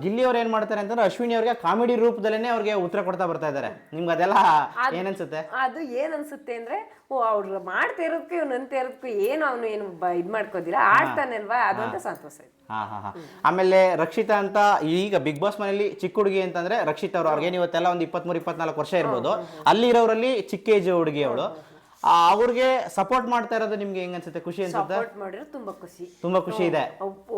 ಗಿಲ್ಲಿ ಅವ್ರು ಏನ್ ಮಾಡ್ತಾರೆ ಅಂತಂದ್ರೆ ಅಶ್ವಿನಿ ಅವ್ರಿಗೆ ಕಾಮಿಡಿ ರೂಪದಲ್ಲೇ ಅವ್ರಿಗೆ ಉತ್ತರ ಕೊಡ್ತಾ ಬರ್ತಾ ಇದ್ದಾರೆ. ನಿಮ್ಗೆ ಅದೆಲ್ಲ ಏನನ್ಸುತ್ತೆ ಅದು ಏನ್ ಅನ್ಸುತ್ತೆ ಅಂದ್ರೆ ಓ ಅವ್ರು ಮಾಡ್ತಾ ಇರೋದಕ್ಕೂ ಇವ್ನು ಅಂತ ಇರೋದಕ್ಕೂ ಏನು ಅವನು ಏನು ಇದ್ ಮಾಡ್ಕೋದಿಲ್ಲ. ಆಡ್ತಾನಲ್ವಾ? ಅದಂತ ಸಂತೋಷ ಇದೆ ಹಾ ಹಾ ಹಾ. ಆಮೇಲೆ ರಕ್ಷಿತಾ ಅಂತ ಈಗ ಬಿಗ್ ಬಾಸ್ ಮನೆಯಲ್ಲಿ ಚಿಕ್ಕ ಹುಡುಗಿ ಅಂತಂದ್ರೆ ರಕ್ಷಿತಾ ಅವ್ರು. ಅವ್ರಿಗೆ ಇವತ್ತೆಲ್ಲ ಒಂದು ಇಪ್ಪತ್ಮೂರು ಇಪ್ಪತ್ನಾಲ್ಕು ವರ್ಷ ಇರ್ಬೋದು. ಅಲ್ಲಿರೋರಲ್ಲಿ ಚಿಕ್ಕ ಏಜ್ ಹುಡುಗಿ ಅವಳು. ಅವ್ರಿಗೆ ಸಪೋರ್ಟ್ ಮಾಡ್ತಾ ಇರೋದು ನಿಮ್ಗೆ ಹೆಂಗ್ ಅನ್ಸುತ್ತೆ? ಖುಷಿ ಅನ್ಸುತ್ತೆ? ಸಪೋರ್ಟ್ ಮಾಡಿದ್ರೆ ತುಂಬಾ ಖುಷಿ. ತುಂಬಾ ಖುಷಿ ಇದೆ.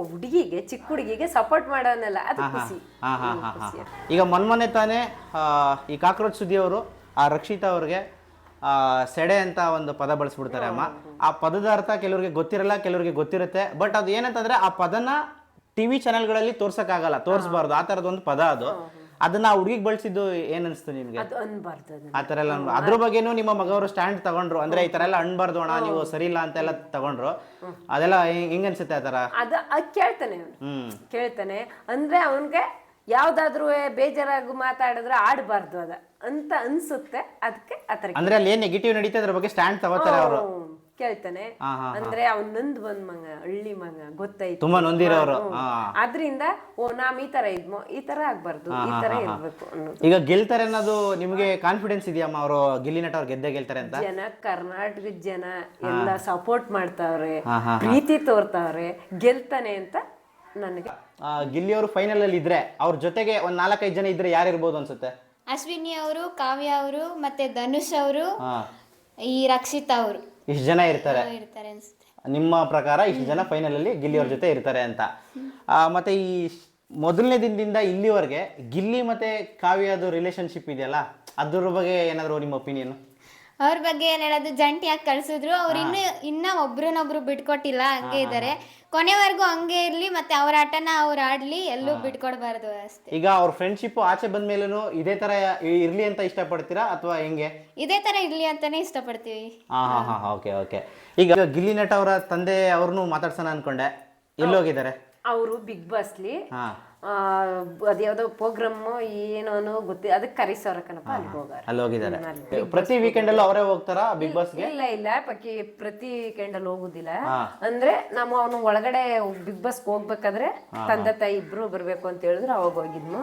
ಹುಡುಗಿಗೆ ಚಿಕ್ಕ ಹುಡುಗಿಗೆ ಸಪೋರ್ಟ್ ಮಾಡೋನಲ್ಲ ಅದು ಖುಷಿ. ಹಾ ಹಾ ಹಾ ಹಾ ಈಗ ಮೊನ್ನೆ ತಾನೇ ಆ, ಈ ಕಾಕ್ರೋಚ್ ಸುದ್ದಿ ಅವರು ಆ ರಕ್ಷಿತಾ ಅವ್ರಿಗೆ ಆ, ಸೆಡೆ ಅಂತ ಒಂದು ಪದ ಬಳಸ್ಬಿಡ್ತಾರೆ ಅಮ್ಮ. ಆ ಪದದ ಅರ್ಥ ಕೆಲವ್ರಿಗೆ ಗೊತ್ತಿರಲ್ಲ ಕೆಲವ್ರಿಗೆ ಗೊತ್ತಿರುತ್ತೆ. ಬಟ್ ಅದು ಏನಂತಂದ್ರೆ ಆ ಪದನ ಟಿವಿ ಚಾನೆಲ್ಗಳಲ್ಲಿ ತೋರ್ಸಕ್ಕಾಗಲ್ಲ ತೋರಿಸಬಾರ್ದು. ಆ ಥರದ ಒಂದು ಪದ ಅದು. ಅದನ್ನ ಆ ಹುಡುಗಿಗೆ ಬಳಸಿದ್ದು ಏನ್ ಅನ್ಸ್ತು ನಿಮ್ಗೆ? ಅದು ಅನ್ಬಾರ್ದು ಅದನ್ನ ಆ ಥರ ಎಲ್ಲ ಅದ್ರ ಬಗ್ಗೆನೂ ನಿಮ್ಮ ಮಗವರು ಸ್ಟ್ಯಾಂಡ್ ತಗೊಂಡ್ರು. ಅಂದ್ರೆ ಈ ತರ ಎಲ್ಲ ಅಣ್ಬಾರ್ದು ಅಣ್ಣ ನೀವು ಸರಿ ಇಲ್ಲ ಅಂತೆಲ್ಲ ತಗೊಂಡ್ರು. ಅದೆಲ್ಲ ಹೆಂಗ್- ಹೆಂಗ್ ಅನ್ಸುತ್ತೆ ಆತರ ಥರ? ಅದು ಅದ್ ಕೇಳ್ತಾನೆ ಅವನು. ಹ್ಮ್. ಕೇಳ್ತಾನೆ. ಅಂದ್ರೆ ಅವನ್ಗೆ ಯಾವ್ದಾದ್ರು ಬೇಜಾರಾಗಿ ಮಾತಾಡಿದ್ರೆ ಆಡಬಾರ್ದು ಅದ. ಅಂತ ಅನ್ಸುತ್ತೆ. ಅದಕ್ಕೆ ಆತರ ಅಂದ್ರೆ ಅಲ್ಲಿ ಏನ್ ನೆಗೆಟಿವ್ ನಡೀತಾ ಅದ್ರ ಬಗ್ಗೆ ಸ್ಟ್ಯಾಂಡ್ ತಗೋತಾರೆ ಅವರು. ಕೇಳ್ತಾನೆ. ಅಂದ್ರೆ ಅವ್ನ್ ನಂದ್ ಬಂದ್ ಮಂಗ ಹಳ್ಳಿ ಮಗ ಗೊತ್ತಾಯ್ತು. ತುಂಬಾ ನೊಂದಿರೋರು. ಅದ್ರಿಂದ ಓ ನಾಮ್ ಈ ತರ ಇದ್ಮೋ ಈ ತರ ಆಗ್ಬಾರ್ದು ಈ ತರ ಇರ್ಬೇಕು ಅನ್ನೋದು. ಈಗ ಗೆಲ್ತಾರೆ ಅನ್ನೋದು ನಿಮ್ಗೆ ಕಾನ್ಫಿಡೆನ್ಸ್ ಇದೆಯಮ್ಮ ಅವರು? ಗಿಲ್ಲಿ ನಟ ಅವ್ರು ಗೆದ್ದೆ ಗೆಲ್ತಾರೆ ಅಂತ? ಜನ ಕರ್ನಾಟಕದ ಜನ ಎಲ್ಲ ಸಪೋರ್ಟ್ ಮಾಡ್ತಾವ್ರೆ ಪ್ರೀತಿ ತೋರ್ತಾವ್ರೆ ಗೆಲ್ತಾನೆ ಅಂತ ನನಗೆ. ಆ, ಗಿಲ್ಲಿ ಅವರು ಫೈನಲ್ ಅಲ್ಲಿ ಇದ್ರೆ ಅವ್ರ ಜೊತೆಗೆ ಒಂದ್ ನಾಲ್ಕೈದು ಜನ ಇದ್ರೆ ಯಾರು ಇರ್ಬೋದು ಅನ್ಸುತ್ತೆ? ಅಶ್ವಿನಿ ಅವರು ಕಾವ್ಯ ಅವರು ಮತ್ತೆ ಧನುಷ್ ಅವರು ಈ ರಕ್ಷಿತಾ ಅವರು. ಇಷ್ಟು ಜನ ಇರ್ತಾರೆ. ಇರ್ತಾರೆ ಅನ್ಸುತ್ತೆ. ನಿಮ್ಮ ಪ್ರಕಾರ ಇಷ್ಟು ಜನ ಫೈನಲ್ ಅಲ್ಲಿ ಗಿಲ್ಲಿ ಅವ್ರ ಜೊತೆ ಇರ್ತಾರೆ ಅಂತ. ಆ, ಮತ್ತೆ ಈ ಮೊದಲನೇ ದಿನದಿಂದ ಇಲ್ಲಿವರೆಗೆ ಗಿಲ್ಲಿ ಮತ್ತೆ ಕಾವ್ಯದು ರಿಲೇಶನ್ಶಿಪ್ ಇದೆಯಲ್ಲ? ಅದ್ರ ಬಗ್ಗೆ ಏನಾದ್ರು ನಿಮ್ಮ ಒಪಿನಿಯನ್ ಅವ್ರ ಬಗ್ಗೆ ಏನ್ ಹೇಳೋದು ಜಂಟಿಯಾಗಿ ಕಳ್ಸಿದ್ರು. ಅವ್ರು ಇನ್ನು ಇನ್ನ ಒಬ್ರನ್ನೊಬ್ರು ಬಿಟ್ಕೊಟ್ಟಿಲ್ಲ ಹಂಗೆ ಇದ್ದಾರೆ ಕೊನೆವರೆಗೂ ಹಂಗೆ ಇರ್ಲಿ ಮತ್ತೆ ಅವ್ರ ಆಟನ ಅವ್ರು ಆಡ್ಲಿ ಎಲ್ಲೂ ಬಿಟ್ಕೊಡ್ಬಾರ್ದು ಅಷ್ಟೇ. ಈಗ ಅವ್ರ ಫ್ರೆಂಡ್ಶಿಪ್ ಆಚೆ ಬಂದ್ಮೇಲೂ ಇದೇ ತರ ಇರ್ಲಿ ಅಂತ ಇಷ್ಟಪಡ್ತೀರಾ ಅಥವಾ ಹೆಂಗೆ? ಇದೇ ತರ ಇರ್ಲಿ ಅಂತಾನೆ ಇಷ್ಟಪಡ್ತೀವಿ. ಹಾ ಹಾ ಹಾ ಓಕೆ ಓಕೆ. ಈಗ ಗಿಲ್ಲಿ ನಟ ಅವರ ತಂದೆ ಅವ್ರನ್ನೂ ಮಾತಾಡ್ಸೋಣ ಅನ್ಕೊಂಡೆ. ಎಲ್ಲೋಗಿದ್ದಾರೆ ಅವರು ಬಿಗ್ ಬಾಸ್ಲಿ ಹಾ. ಅದ್ಯಾವ್ದೋ ಪ್ರೋಗ್ರಾಮ್ ಏನೋನು ಗೊತ್ತಿ ಅದಕ್ಕೆ ಕರೆಸೋರ ಕಣಪ್ಪ ಅಲ್ಲಿ ಹೋಗಾರ. ಅಲ್ಲಿ ಹೋಗಿದ್ದಾರೆ. ಪ್ರತಿ ವೀಕೆಂಡ್ ಅಲ್ಲಿ ಅವರೇ ಹೋಗ್ತಾರಾ ಬಿಗ್ ಬಾಸ್ಗೆ ಇಲ್ಲ ಇಲ್ಲ ಪಕ್ಕಿ ಪ್ರತಿ ವೀಕೆಂಡ್ ಅಲ್ಲಿ ಹೋಗುದಿಲ್ಲ. ಅಂದ್ರೆ ನಾವು ಅವನು ಒಳಗಡೆ ಬಿಗ್ ಬಾಸ್ ಹೋಗ್ಬೇಕಾದ್ರೆ ತಂದೆ ತಾಯಿ ಇಬ್ರು ಬರ್ಬೇಕು ಅಂತ ಹೇಳಿದ್ರು ಅವಾಗ ಹೋಗಿದ್ನು.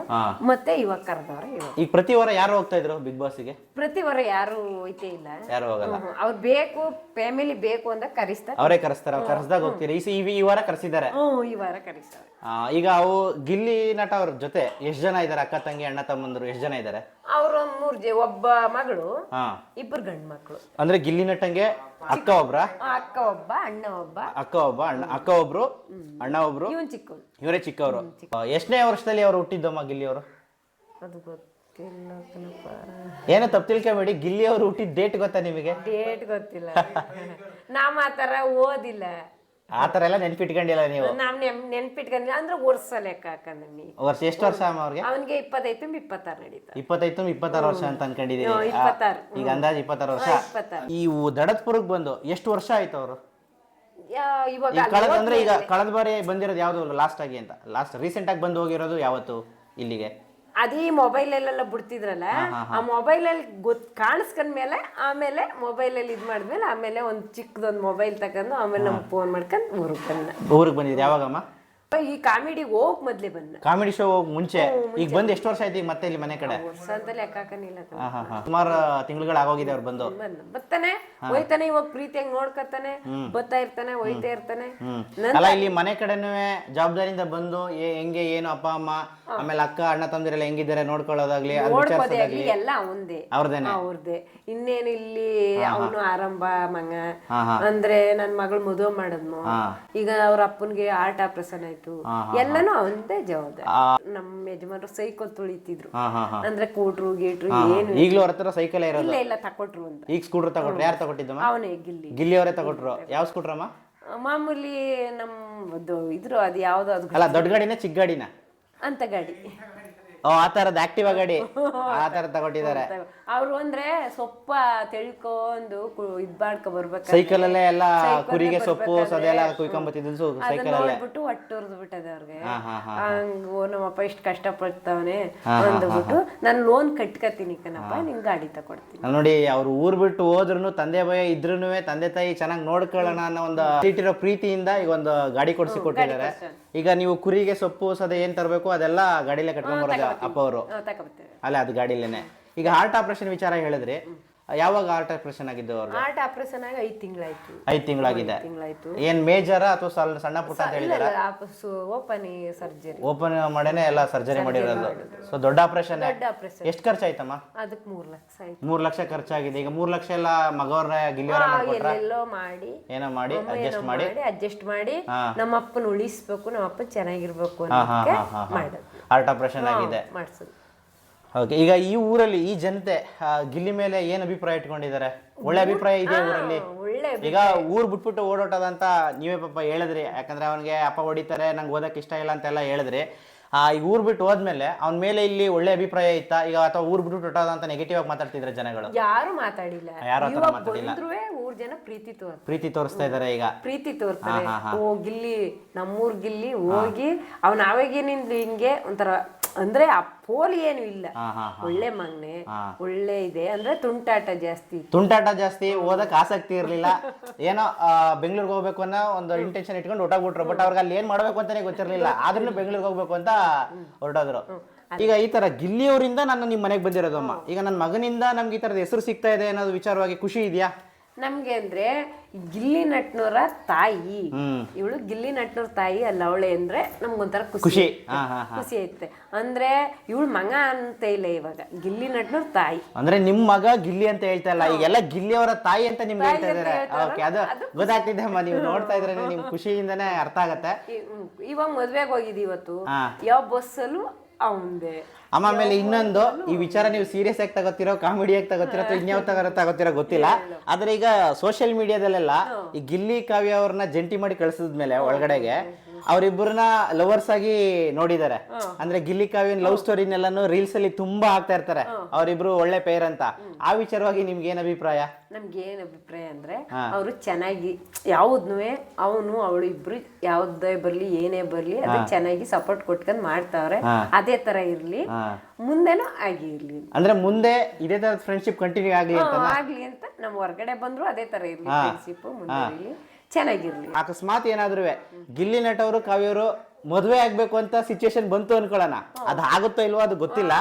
ಮತ್ತೆ ಇವಾಗ ಕರೆದವ್ರೆ ಈಗ ಪ್ರತಿ ವಾರ ಯಾರು ಹೋಗ್ತಾ ಇದ್ರು ಬಿಗ್ ಬಾಸ್ಗೆ? ಪ್ರತಿ ವಾರ ಯಾರು ಐತೆ ಇಲ್ಲ. ಯಾರು ಹೋಗಲ್ಲ. ಅವ್ರ ಬೇಕು ಫ್ಯಾಮಿಲಿ ಬೇಕು ಅಂತ ಕರಿಸ್ತಾರೆ ಅವರೇ ಕರೆಸ್ತಾರೆ ಕರೆಸ್ದಾಗ ಹೋಗ್ತೀರಿ. ಈ ವಾರ ಕರೆಸಿದ್ದಾರೆ. ಹ್ಮ್ ಈ ವಾರ ಕರಿಸ್ತಾರೆ. ಈಗ ಅವು ಗಿಲ್ಲಿ ನಟ ಅವ್ರ ಜೊತೆ ಎಷ್ಟು ಜನ ಇದ್ದಾರೆ ಅಕ್ಕ ತಂಗಿ ಅಣ್ಣ ತಮ್ಮಂದ್ರು ಎಷ್ಟು ಜನ ಇದ್ದಾರೆ ಅವ್ರ ಒಂದ್ ಮೂರ್ ಜ ಒಬ್ಬ ಮಗಳು ಹಾ. ಇಬ್ಬರು ಗಂಡ್ ಮಕ್ಳು. ಅಂದ್ರೆ ಗಿಲ್ಲಿ ನಟಂಗೆ ಅಕ್ಕ ಒಬ್ರ? ಆ ಅಕ್ಕ ಒಬ್ಬ ಅಣ್ಣ ಒಬ್ಬ. ಅಕ್ಕ ಒಬ್ಬ ಅಣ್ಣ ಅಕ್ಕ ಒಬ್ರು ಅಣ್ಣ ಒಬ್ರು? ಇವನ್ ಚಿಕ್ಕವನು ಇವರೇ ಚಿಕ್ಕವರು. ಎಷ್ಟನೇ ವರ್ಷದಲ್ಲಿ ಅವ್ರು ಹುಟ್ಟಿದ್ದಮ್ಮ ಗಿಲ್ಲಿ ಅವರು? ಅದು ಗೊತ್ತಿಲ್ಲ ಕಣಪ್ಪ. ಏನೋ ತಪ್ಪು ತಿಳ್ಕೊಬೇಡಿ ಗಿಲ್ಲಿ ಅವರು ಹುಟ್ಟಿದ ಡೇಟ್ ಗೊತ್ತಾ ನಿಮಗೆ? ಡೇಟ್ ಗೊತ್ತಿಲ್ಲ. ನಾ ಆ ತರ ಓದಿಲ್ಲ. ಆ ತರ ಎಲ್ಲ ನೆನ್ಪಿಟ್ಕೊಂಡಿಲ್ಲ ನೀವು. ನಾವ್ ನೆನ್ ನೆನ್ಪಿಟ್ಕೊಂಡಿಲ್ಲ. ಅಂದ್ರೆ ವರ್ಷ ಲೆಕ್ಕ ವರ್ಷ ಎಷ್ಟು ವರ್ಷ ಅಮ್ಮ ಅವ್ರಿಗೆ? ಅವನಿಗೆ ಇಪ್ಪತ್ತೈದು ತುಂಬ ಇಪ್ಪತ್ತಾರು ನಡೀತಾ ಇಪ್ಪತ್ತೈದು ಇಪ್ಪತ್ತಾರು ವರ್ಷ ಅಂತ ಅನ್ಕೊಂಡಿದೀನಿ ಹ್ಮ್, ಇಪ್ಪತ್ತಾರು. ಈಗ ಅಂದಾಜು ಇಪ್ಪತ್ತಾರು ವರ್ಷ. ಇಪ್ಪತ್ತಾರು. ಈ ದಡತ್ಪುರಕ್ಕೆ ಬಂದು ಎಷ್ಟು ವರ್ಷ ಆಯ್ತು ಅವರು? ಯಾ- ಇವಾಗ ಈಗ ಕಳೆದ ಅಂದ್ರೆ ಈಗ ಕಳೆದ ಬಾರಿ ಬಂದಿರೋದು ಯಾವ್ದು ಲಾಸ್ಟ್ ಆಗಿ ಅಂತ? ಲಾಸ್ಟ್ ರೀಸೆಂಟ್ ಆಗಿ ಬಂದು ಹೋಗಿರೋದು ಯಾವತ್ತು ಇಲ್ಲಿಗೆ? ಅದೇ ಮೊಬೈಲ್ ಅಲ್ಲೆಲ್ಲ ಬಿಡ್ತಿದ್ರಲ್ಲ ಆ ಮೊಬೈಲ್ ಅಲ್ಲಿ ಗೊತ್ ಕಾಣಿಸ್ಕೊಂಡ್ಮೇಲೆ ಆಮೇಲೆ ಮೊಬೈಲ್ ಅಲ್ಲಿ ಇದ್ ಮಾಡಿದ್ಮೇಲೆ ಆಮೇಲೆ ಒಂದ್ ಚಿಕ್ಕದೊಂದು ಮೊಬೈಲ್ ತಗೊಂಡು ಆಮೇಲೆ ನಮ್ಗೆ ಫೋನ್ ಮಾಡ್ಕೊಂಡು ಊರಿಗೆ ಬಂದ ಊರಿಗೆ ಬಂದಿದ್ದು ಯಾವಾಗಮ್ಮ? ಈ ಕಾಮಿಡಿಗೆ ಹೋಗ್ ಮೊದ್ಲೇ ಬಂದ ಕಾಮಿಡಿ ಶೋ ಮುಂಚೆ. ಈಗ ಬಂದ್ ಎಷ್ಟು ವರ್ಷ ಆಯ್ತು ಈಗ ಮತ್ತೆ ಇಲ್ಲಿ ಮನೆ ಕಡೆ? ವರ್ಷದಲ್ಲಿ ಅಂತ ಲೆಕ್ಕ ಹಾಕನಿಲ್ಲ ಹಾ ಹಾ ಹಾ ಸುಮಾರು ತಿಂಗಳುಗಳು ಆಗೋಗಿದೆ ಅವ್ರು ಬಂದು. ಬರ್ತಾನೆ ಬತ್ತಾನೆ ಹೋಯ್ತಾನೆ ಇವಾಗ ಪ್ರೀತಿಯಾಗಿ ನೋಡ್ಕತಾನೆ ಬತ್ತಾ ಇರ್ತಾನೆ ಹೋಯ್ತಾ ಇರ್ತಾನೆ. ಅಲ್ಲ ಇಲ್ಲಿ ಮನೆ ಕಡೆನೂ ಜವಾಬ್ದಾರಿಯಿಂದ ಬಂದು ಏ- ಹೆಂಗೆ ಏನು ಅಪ್ಪ ಅಮ್ಮ ಆಮೇಲೆ ಅಕ್ಕ ಅಣ್ಣ ತಂದಿರಲ್ಲ ಹೆಂಗಿದ್ದಾರೆ ನೋಡ್ಕೊಳ್ಳೋದಾಗ್ಲಿ ಅದು ನೋಡ್ಕೋದೆ ವಿಚಾರಿಸೋದಾಗ್ಲಿ. ಆಗ್ಲಿ ಎಲ್ಲ ಒಂದೇ ಅವ್ರದೇನೆ ಅವ್ರದ್ದೇ ಇನ್ನೇನು ಇಲ್ಲಿ ಅವನು ಆರಂಭ ಮಂಗ. ಅಂದ್ರೆ ನನ್ ಮಗಳು ಮದುವೆ ಮಾಡಿದ್ನು. ಈಗ ಅವ್ರ ಅಪ್ಪನ್ಗೆ ಆರ್ಟ್ ಆಪರೇಷನ್ ಆಯ್ತು. ಎಲ್ಲಾನು ಅವಂದೇ ಜವಾಬ್ದಾರಿ. ನಮ್ಮ ಯಜಮಾನರು ಸೈಕಲ್ ತುಳಿತಿದ್ರು. ಅಂದ್ರೆ ಕೂಟ್ರು ಗೀಟ್ರು ಏನು ಈಗಲೂ ಅವ್ರ ಹತ್ರ ಸೈಕಲ್ ಇರೋದು? ಇಲ್ಲ ಇಲ್ಲ ತಕೊಟ್ರು ಅಂತ. ಈಗ ಸ್ಕೂಟರ್ ತಗೊಂಡ್ರು ಯಾರು ತಗೊಟ್ಟಿದ್ದಮ್ಮ? ಅವನೇ ಗಿಲ್ಲಿ. ಗಿಲ್ಲಿ ಅವರೇ ತಗೊಟ್ರು. ಯಾವ ಸ್ಕೂಟ್ರಮ್ಮ? ಮಾಮೂಲಿ ನಮ್ಮದು ಇದ್ರು ಅದು ಯಾವ್ದು ಅದು ಅಲ್ಲ ದೊಡ್ಡ ಗಾಡಿನ ಚಿಕ್ಕ ಗಾಡಿನ? ಅಂತ ಗಾಡಿ. ಓ ಆ ತರದ ಆಕ್ಟಿವಾ ಗಾಡಿ ಆತರ <laughs> ತರ ತಗೊಂಡಿದ್ದಾರೆ. ಅವ್ರು ಅಂದ್ರೆ ಸೊಪ್ಪ ತೆಳ್ಕೊಂಡು ಇದ್ ಮಾಡ್ಕೊ ಬರ್ಬೇಕು ಸೈಕಲ್ ಅಲ್ಲೇ ಎಲ್ಲ ಕುರಿಗೆ ಸೊಪ್ಪು ಸದೆಲ್ಲ ಕುಯ್ಕೊಂಬತ್ತಿದ್ದು ಸೈಕಲ್ ಅಲ್ಲೇ. ಬಿಟ್ಟು ಹೊಟ್ಟೆ ಉರ್ದು ಬಿಟ್ಟದೆ ಅವ್ರಿಗೆ. ಹಂಗ ನಮ್ಮಪ್ಪ ಇಷ್ಟ ಕಷ್ಟಪಡ್ತಾವನೆ ಅಂದ್ಬಿಟ್ಟು ನಾನು ಲೋನ್ ಕಟ್ಕತೀನಿ ಕಣಪ್ಪ ನಿಂಗೆ ಗಾಡಿ ತಕೊಡ್ತೀನಿ ನೋಡಿ ಅವ್ರು ಊರ್ ಬಿಟ್ಟು ಹೋದ್ರು ತಂದೆ ಭಯ ಇದ್ರೂ ತಂದೆ ತಾಯಿ ಚೆನ್ನಾಗಿ ನೋಡ್ಕೊಳ್ಳೋಣ ಅನ್ನೋ ಒಂದು ಇಟ್ಟಿರೋ ಪ್ರೀತಿಯಿಂದ ಈಗ ಒಂದು ಗಾಡಿ ಕೊಡಿಸಿ ಕೊಟ್ಟಿದ್ದಾರೆ. ಈಗ ನೀವು ಕುರಿಗೆ ಸೊಪ್ಪು ಸದೆ ಏನ್ ತರಬೇಕು ಅದೆಲ್ಲ ಗಾಡಿಲೇ ಕಟ್ಕೊಂಡ್ ಬರೋದು. ಅಪ್ಪ ಅವರು. ಅಲ್ಲ ಅದು ಗಾಡಿಲೇನೆ. ಈಗ ಹಾರ್ಟ್ ಆಪರೇಷನ್ ವಿಚಾರ ಹೇಳಿದ್ರಿ ಯಾವಾಗ ಹಾರ್ಟ್ ಆಪರೇಷನ್ ಆಗಿದ್ದು ಅವ್ರಿಗೆ? ಹಾರ್ಟ್ ಆಪರೇಷನ್ ಆಗಿ ಐದು ತಿಂಗಳಾಯ್ತು. ಐದು ತಿಂಗಳಾಗಿದೆ. ತಿಂಗಳಾಯ್ತು. ಏನ್ ಮೇಜರ್ ಅಥವಾ ಸಣ್ಣ ಸಣ್ಣ ಪುಟ್ಟ ಅಂತ ಹೇಳಿದ್ರೆ? ಓಪನ್ ಸರ್ಜರಿ ಓಪನ್ ಮಾಡೇನೆ ಎಲ್ಲ ಸರ್ಜರಿ ಮಾಡಿರೋದು. ಸೊ ದೊಡ್ಡ ಆಪರೇಷನ್ ದೊಡ್ಡ ಆಪರೇಷನ್ ಎಷ್ಟು ಖರ್ಚಾಯ್ತಮ್ಮ? ಅದಕ್ಕೆ ಮೂರ್ ಲಕ್ಷ ಆಯ್ತು. ಮೂರ್ ಲಕ್ಷ ಖರ್ಚಾಗಿದೆ. ಈಗ ಮೂರ್ ಲಕ್ಷ ಎಲ್ಲ ಮಗವ್ರ ಗಿಲ್ಲಿಯವರ ಮಾಡ್ಕೊಟ್ರ? ಎಲ್ಲೆಲ್ಲೋ ಮಾಡಿ. ಏನೋ ಮಾಡಿ ಅಡ್ಜಸ್ಟ್ ಮಾಡಿ. ಅಡ್ಜಸ್ಟ್ ಮಾಡಿ. ನಮ್ಮ ಅಪ್ಪನ ಉಳಿಸ್ಬೇಕು ನಮ್ಮ ಅಪ್ಪ ಚೆನ್ನಾಗಿರ್ಬೇಕು ಅಂತ ಮಾಡಿದ್ರು. ಮಾಡೋದು ಹಾರ್ಟ್ ಆಪರೇಷನ್ ಆಗಿದೆ. ಓಕೆ ಈಗ ಈ ಊರಲ್ಲಿ ಈ ಜನತೆ ಆ, ಗಿಲ್ಲಿ ಮೇಲೆ ಏನ್ ಅಭಿಪ್ರಾಯ ಇಟ್ಕೊಂಡಿದ್ದಾರೆ? ಒಳ್ಳೆ ಅಭಿಪ್ರಾಯ ಇದೆ ಊರಲ್ಲಿ? ಒಳ್ಳೆ ಈಗ ಊರ್ ಬಿಟ್ಬಿಟ್ಟು ಓಡೋಟದಂತ ನೀವೇ ಪಾಪ ಹೇಳಿದ್ರಿ. ಯಾಕಂದ್ರೆ ಅವನಿಗೆ ಅಪ್ಪ ಹೊಡಿತಾರೆ ನಂಗೆ ಓದಕ್ ಇಷ್ಟ ಇಲ್ಲ ಅಂತೆಲ್ಲ ಹೇಳಿದ್ರಿ. ಆ ಈ ಊರ್ ಬಿಟ್ಟು ಹೋದ್ಮೇಲೆ ಅವನ ಮೇಲೆ ಇಲ್ಲಿ ಒಳ್ಳೆ ಅಭಿಪ್ರಾಯ ಇತ್ತಾ? ಈಗ ಅಥವಾ ಊರ್ ಬಿಟ್ಟು ಹೊಟ್ಟೋದ ಅಂತ ನೆಗೆಟಿವ್ ಆಗಿ ಮಾತಾಡ್ತಿದ್ರೆ ಜನಗಳು? ಯಾರು ಮಾತಾಡಿಲ್ಲ. ಯಾರು ಆ ಥರ ಇವಾಗ ಮಾತಾಡಿಲ್ಲ. ಊರ್ ಜನ ಪ್ರೀತಿ ತೋರ್ ಪ್ರೀತಿ ತೋರಿಸ್ತಾ ಇದಾರೆ ಈಗ. ಪ್ರೀತಿ ತೋರ್ತಾರೆ. ಓ ಗಿಲ್ಲಿ ನಮ್ಮೂರ್ ಗಿಲ್ಲಿ ಹೋಗಿ ಅವನ ಅವಾಗಿನಿಂದ ಹಿಂಗೆ ಒಂಥರ ಅಂದ್ರೆ ಆ ಪೋಲಿ ಏನು ಇಲ್ಲ. ಒಳ್ಳೆ ಮಗ್ನೆ ಒಳ್ಳೆ ಇದೆ ಅಂದ್ರೆ ತುಂಟಾಟ ಜಾಸ್ತಿ. ತುಂಟಾಟ ಜಾಸ್ತಿ ಓದಕ್ ಆಸಕ್ತಿ ಇರ್ಲಿಲ್ಲ. ಏನೋ ಬೆಂಗಳೂರಿಗೆ ಹೋಗ್ಬೇಕು ಅನ್ನೋ ಒಂದು ಇಂಟೆನ್ಷನ್ ಇಟ್ಕೊಂಡು ಬಿಟ್ರು ಬಟ್ ಅವ್ರಿಗೆ ಅಲ್ಲಿ ಏನ್ ಮಾಡ್ಬೇಕು ಅಂತಾನೆ ಗೊತ್ತಿರ್ಲಿಲ್ಲ. ಆದ್ರೂ ಬೆಂಗಳೂರಿಗೆ ಹೋಗ್ಬೇಕು ಅಂತ ಹೊರಟೋದ್ರು. ಈಗ ಈ ತರ ಗಿಲ್ಲಿಯವರಿಂದ ನಾನು ನಿಮ್ ಮನೆಗೆ ಬಂದಿರೋದು ಅಮ್ಮ. ಈಗ ನನ್ನ ಮಗನಿಂದ ನಮ್ಗೆ ಈ ತರದ ಹೆಸರು ಸಿಗ್ತಾ ಇದೆ ಅನ್ನೋದು ವಿಚಾರವಾಗಿ ಖುಷಿ ಇದೆಯಾ? ನಮ್ಗೆ ಅಂದ್ರೆ ಗಿಲ್ಲಿ ನಟ್ನೂರ ತಾಯಿ. ಇವಳು ಗಿಲ್ಲಿ ನಟ್ನೂರ್ ತಾಯಿ ಅಲ್ಲ ಅವಳೆ ಅಂದ್ರೆ ನಮ್ಗೊಂಥರ ಖುಷಿ. ಖುಷಿ. ಐತೆ. ಅಂದ್ರೆ ಇವಳು ಮಗ ಅಂತ ಇಲ್ಲ ಇವಾಗ ಗಿಲ್ಲಿ ನಟ್ನೂರ್ ತಾಯಿ. ಅಂದ್ರೆ ನಿಮ್ ಮಗ ಗಿಲ್ಲಿ ಅಂತ ಹೇಳ್ತಾ ಇಲ್ಲ. ಈಗೆಲ್ಲ ಗಿಲ್ಲಿಯವರ ತಾಯಿ ಅಂತ ನಿಮ್ಗೆ ಹೇಳ್ತಾ ಇದಾರೆ ಓಕೆ ಅದು ಗೊತ್ತಾಗ್ತಿದೆ ಅಮ್ಮ ನೀವು ನೋಡ್ತಾ ಇದ್ರೆ <laughs> ನಿಮ್ ಖುಷಿಯಿಂದನೇ ಅರ್ಥ ಆಗತ್ತೆ. ಇವಾಗ ಮದ್ವೆಗೆ ಹೋಗಿದ್ ಇವತ್ತು. ಯಾವ ಬಸ್ಸಲ್ಲೂ ಅವಂದೆ. ಅಮ್ಮ ಆಮೇಲೆ ಇನ್ನೊಂದು ಈ ವಿಚಾರ ನೀವು ಸೀರಿಯಸ್ ಆಗಿ ತಗೋತಿರೋ ಕಾಮಿಡಿ ಆಗಿ ತಗೋತಿರೋ ಅಥವಾ ಇನ್ಯಾವ ತಗೋ ತಗೋತಿರೋ ಗೊತ್ತಿಲ್ಲ. ಆದ್ರೆ ಈಗ ಸೋಷಿಯಲ್ ಮೀಡಿಯಾದಲ್ಲೆಲ್ಲ ಈ ಗಿಲ್ಲಿ ಕಾವ್ಯ ಅವ್ರನ್ನ ಜಂಟಿ ಮಾಡಿ ಕಳ್ಸಿದ್ಮೇಲೆ ಒಳಗಡೆಗೆ ಅವರಿಬ್ಬರನ್ನ ಲವರ್ಸ್ ಆಗಿ ನೋಡಿದ್ದಾರೆ. ಅಂದ್ರೆ ಗಿಲ್ಲಿ ಕಾವ್ಯನ್ ಲವ್ ಸ್ಟೋರಿನೆಲ್ಲಾನು ರೀಲ್ಸ್ ಅಲ್ಲಿ ತುಂಬಾ ಆಗ್ತಾ ಇರ್ತಾರೆ. ಅವರಿಬ್ರು ಒಳ್ಳೆ ಪೇರ್ ಅಂತ. ಆ ವಿಚಾರವಾಗಿ ನಿಮ್ಗೆ ಏನ್ ಅಭಿಪ್ರಾಯ? ನಮ್ಗೆ ಏನ್ ಅಭಿಪ್ರಾಯ ಅಂದ್ರೆ ಅವರು ಚೆನ್ನಾಗಿ ಯಾವ್ದನ್ನು ಅವನು ಅವಳು ಇಬ್ರು ಯಾವ್ದೇ ಬರ್ಲಿ ಏನೇ ಬರ್ಲಿ ಅದಕ್ಕೆ ಚೆನ್ನಾಗಿ ಸಪೋರ್ಟ್ ಕೊಟ್ಕೊಂಡ್ ಮಾಡ್ತಾವ್ರೆ. ಅದೇ ತರ ಇರ್ಲಿ. ಮುಂದೆನೂ ಆಗಿ ಇರ್ಲಿ. ಅಂದ್ರೆ ಮುಂದೆ ಇದೇ ತರ ಫ್ರೆಂಡ್ಶಿಪ್ ಕಂಟಿನ್ಯೂ ಆಗ್ಲಿ ಅಂತ ಆಗ್ಲಿ ಅಂತ ನಮ್ ಹೊರಗಡೆ ಬಂದ್ರು ಅದೇ ತರ ಇರ್ಲಿ ಫ್ರೆಂಡ್ಶಿಪ್ ಮುಂದೆ ಇರ್ಲಿ. ಚೆನ್ನಾಗಿರ್ಲಿ. ಅಕಸ್ಮಾತ್ ಏನಾದ್ರೂ ಗಿಲ್ಲಿ ನಟ ಅವರು ಕಾವ್ಯವರು ಮದುವೆ ಆಗ್ಬೇಕು ಅಂತ ಸಿಚುವೇಶನ್ ಬಂತು ಅನ್ಕೊಳ್ಳೋಣ. ಅದು ಆಗುತ್ತೋ ಇಲ್ವೋ ಅದು ಗೊತ್ತಿಲ್ಲ.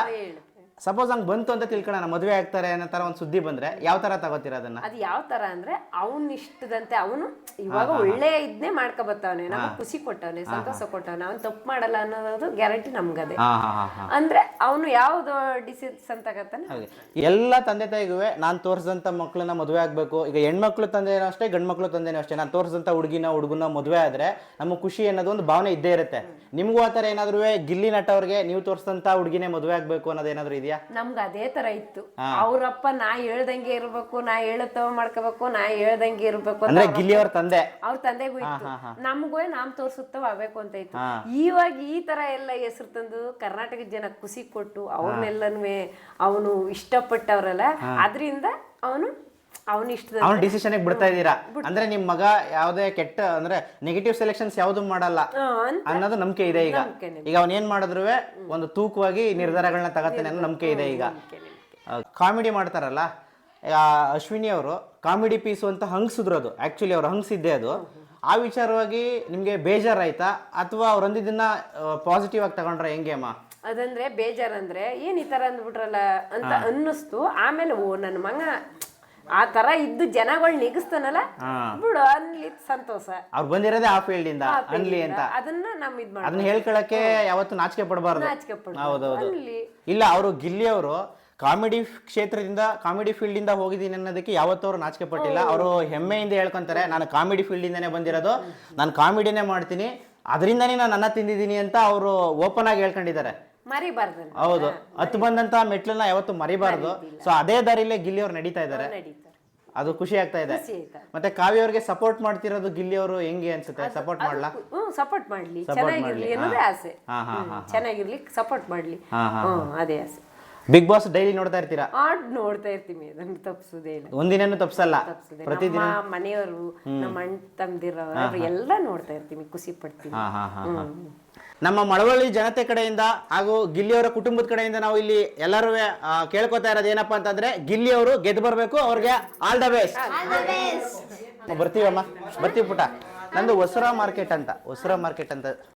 ಸಪೋಸ್ ಹಂಗೆ ಬಂತು ಅಂತ ತಿಳ್ಕೊಳ್ಳೋಣ ಮದುವೆ ಆಗ್ತಾರೆ ಅನ್ನೋ ತರ ಒಂದು ಸುದ್ದಿ ಬಂದ್ರೆ ಯಾವ ತರ ತಗೋತೀರ ಅದನ್ನ? ಅದು ಯಾವ ತರ ಅಂದ್ರೆ ಅವನ್ ಇಷ್ಟದಂತೆ ಅವನು ಇವಾಗ ಒಳ್ಳೆ ಇದನ್ನೇ ಮಾಡ್ಕೊಬತ್ತವನೆ ನಮಗ್ ಖುಷಿ ಕೊಟ್ಟವನೆ ಸಂತೋಷ ಕೊಟ್ಟವನೆ ಅವ್ನ್ ತಪ್ಪು ಮಾಡಲ್ಲ ಅನ್ನೋದು ಗ್ಯಾರಂಟಿ ನಮ್ಗದೆ. ಹಾ ಹಾ ಹಾ ಹಾ. ಅಂದ್ರೆ ಅವನು ಯಾವ್ದು ಡಿಸಿಸ್ ಅಂತ ಹಾಗೆ. ಎಲ್ಲ ತಂದೆ ತಾಯಿಗೂ ನಾನು ತೋರಿಸಿದಂಥ ಮಕ್ಕಳನ್ನ ಮದುವೆ ಆಗಬೇಕು ಈಗ ಹೆಣ್ಮಕ್ಳು ತಂದೆನೂ ಅಷ್ಟೇ ಗಂಡು ಮಕ್ಳು ತಂದೆನೂ ಅಷ್ಟೇ ನಾನು ತೋರಿಸಿದಂಥ ಹುಡುಗಿನ ಹುಡುಗನ ಮದುವೆ ಆದರೆ ನಮಗೆ ಖುಷಿ ಅನ್ನೋದು ಒಂದು ಭಾವನೆ ಇದ್ದೇ ಇರುತ್ತೆ. ನಿಮಗೂ ಆ ಥರ ಏನಾದರೂ ಗಿಲ್ಲಿ ನಟ ಅವ್ರಿಗೆ ನೀವು ತೋರಿಸಿದಂಥ ಹುಡುಗಿನೇ ಮದುವೆ ಆಗಬೇಕು ಅನ್ನೋದು ಏನಾದರೂ ಇದೆಯಾ? ನಮ್ಗೆ ಅದೇ ತರ ಇತ್ತು. ಅವ್ರಪ್ಪ ನಾ ಹೇಳ್ದಂಗೆ ಇರ್ಬೇಕು ನಾ ಹೇಳತ್ತವ ಮಾಡ್ಕೋಬೇಕು ನಾ ಹೇಳ್ದಂಗೆ ಇರ್ಬೇಕು ಅಂತ ಅಂದ್ರೆ ಗಿಲ್ಲಿ ಅವ್ರ ತಂದೆ. ಅವ್ರ ತಂದೆಗೂ ಇತ್ತು. ನಮಗೂ ನಾಮ್ ತೋರ್ಸುತ್ತವ ಆಗ್ಬೇಕು ಅಂತ ಇತ್ತು. ಇವಾಗ ಈ ತರ ಎಲ್ಲ ಹೆಸರು ತಂದು ಕರ್ನಾಟಕದ ಜನ ಖುಷಿ ಕೊಟ್ಟು ಅವ್ರನ್ನೆಲ್ಲನೂ ಅವನು ಇಷ್ಟಪಟ್ಟವ್ರಲ್ಲ ಅದರಿಂದ ಅವನು ಅವನು ಅವ್ನ ಡಿಸಿಷನ್ಗೆ ಬಿಡ್ತಾ ಇದ್ದೀರಾ? ಅಂದ್ರೆ ನಿಮ್ ಮಗ ಯಾವುದೇ ಕೆಟ್ಟ ಅಂದ್ರೆ ನೆಗೆಟಿವ್ ಸೆಲೆಕ್ಷನ್ಸ್ ಯಾವುದು ಮಾಡಲ್ಲ ಅನ್ನೋದು ನಂಬಿಕೆ ಇದೆ ಈಗ. ಈಗ ಅವ್ನು ಏನ್ ಮಾಡಿದ್ರು ಒಂದು ತೂಕವಾಗಿ ನಿರ್ಧಾರಗಳನ್ನ ತಗತ್ತೇನೆ ಅನ್ನೋ ನಂಬಿಕೆ ಇದೆ ಈಗ. ಕಾಮಿಡಿ ಮಾಡ್ತಾರಲ್ಲ? ಅಶ್ವಿನಿ ಅವರು ಕಾಮಿಡಿ ಪೀಸು ಅಂತ ಹಂಗ್ಸಿದ್ರು ಅದು. ಆಕ್ಚುಲಿ ಅವ್ರು ಹಂಗ್ಸಿದ್ದೆ ಅದು. ಆ ವಿಚಾರವಾಗಿ ನಿಮ್ಗೆ ಬೇಜಾರಾಯ್ತಾ? ಅಥವಾ ಅವ್ರೊಂದಿದ್ದನ್ನ ಪಾಸಿಟಿವ್ ಆಗಿ ತಗೊಂಡ್ರೆ ಹೆಂಗೆ ಅಮ್ಮ? ಅದಂದ್ರೆ ಬೇಜಾರಂದ್ರೆ ಏನ್ ಈ ತರ ಅಂದ್ಬಿಟ್ರಲ್ಲ ಅಂತ ಅನ್ನಿಸ್ತು. ಆಮೇಲೆ ಓ ನನ್ನ ಮಗ ಆ ತರ ಇದ್ದು ಜನಗಳ್ ನಿಗಿಸ್ತಾನಲ್ಲ? ಬಿಡು ಅನ್ಲಿ ಸಂತೋಷ. ಅವ್ರು ಬಂದಿರೋದೇ ಆ ಫೀಲ್ಡ್ ಇಂದ ಅನ್ಲಿ ಅಂತ. ಅದನ್ನ ನಮ್ ಇದ್ ಮಾಡ ಅದನ್ನ ಹೇಳ್ಕೊಳಕ್ಕೆ ಯಾವತ್ತು ನಾಚಿಕೆ ಪಡಬಾರ್ದು. ನಾಚಿಕೆ. ಹೌದೌದು. ಅನ್ಲಿ. ಇಲ್ಲ ಅವರು ಗಿಲ್ಲಿ ಅವರು ಕಾಮಿಡಿ ಕ್ಷೇತ್ರದಿಂದ ಕಾಮಿಡಿ ಫೀಲ್ಡ್ ಇಂದ ಹೋಗಿದ್ದೀನಿ ಅನ್ನೋದಕ್ಕೆ ಯಾವತ್ತೂ ಅವರು ನಾಚಿಕೆ ಪಟ್ಟಿಲ್ಲ. ಅವರು ಹೆಮ್ಮೆಯಿಂದ ಹೇಳ್ಕೊಂತಾರೆ ನಾನು ಕಾಮಿಡಿ ಫೀಲ್ಡ್ ಇಂದಾನೆ ಬಂದಿರೋದು ನಾನು ಕಾಮಿಡಿನೇ ಮಾಡ್ತೀನಿ ಅದರಿಂದನೇ ನಾನು ಅನ್ನ ತಿಂದಿದ್ದೀನಿ ಅಂತ ಅವರು ಓಪನ್ ಆಗಿ ಹೇಳ್ಕೊಂಡಿದ್ದಾರೆ. ಹೌದು. ಹತ್ತು ಬಂದಂತ ಮೆಟ್ಲನ್ನ ಯಾವತ್ತು ಮರಿಬಾರ್ದು. ಸೊ ಅದೇ ದಾರಿಲೇ ಗಿಲ್ಲಿ ಅವ್ರು ನಡೀತಾ ಇದ್ದಾರೆ ಅದು ಖುಷಿ ಆಗ್ತಾ ಇದೆ. ಮತ್ತೆ ಕಾವ್ಯ ಅವ್ರಿಗೆ ಸಪೋರ್ಟ್ ಮಾಡ್ತಿರೋದು ಗಿಲ್ಲಿ ಅವರು ಹೆಂಗೆ ಅನ್ಸುತ್ತೆ? ಸಪೋರ್ಟ್ ಮಾಡ್ಲಾ? ಸಪೋರ್ಟ್ ಮಾಡ್ಲಿ. ಚೆನ್ನಾಗಿರ್ಲಿ ಅನ್ನೋದೇ ಆಸೆ. ಚೆನ್ನಾಗಿರ್ಲಿ ಸಪೋರ್ಟ್ ಮಾಡ್ಲಿ. ಅದೇ ಆಸೆ. ಬಿಗ್ ಬಾಸ್ ಡೈಲಿ ನೋಡ್ತಾ ಇರ್ತೀರಾ? ಆಡ್ ನೋಡ್ತಾ ಇರ್ತೀನಿ ಅದನ್ನ ತಪ್ಸುದೇ ಇಲ್ಲ. ಒಂದಿನನೂ ತಪ್ಸಲ್ಲ? ಪ್ರತಿದಿನ? ಮನೆಯವರು ನಮ್ಮ ಅಣ್ಣ ತಂದಿರೋ ಎಲ್ಲ ನೋಡ್ತಾ ಇರ್ತೀನಿ ಖುಷಿ ಹಾ. ನಮ್ಮ ಮಳವಳ್ಳಿ ಜನತೆ ಕಡೆಯಿಂದ ಹಾಗೂ ಗಿಲ್ಲಿಯವರ ಕುಟುಂಬದ ಕಡೆಯಿಂದ ನಾವು ಇಲ್ಲಿ ಎಲ್ಲರೂ ಕೇಳ್ಕೊತಾ ಇರೋದು ಏನಪ್ಪಾ ಅಂತಂದ್ರೆ ಗಿಲ್ಲಿ ಅವರು ಗೆದ್ದು ಬರಬೇಕು ಅವ್ರಿಗೆ ಆಲ್ ದ ಬೆಸ್ಟ್ ಬರ್ತೀವಮ್ಮ? ಬರ್ತೀವಿ ಪುಟ. ನಂದು ಹೊಸರ ಮಾರ್ಕೆಟ್ ಅಂತ ಹೊಸರ ಮಾರ್ಕೆಟ್ ಅಂತ.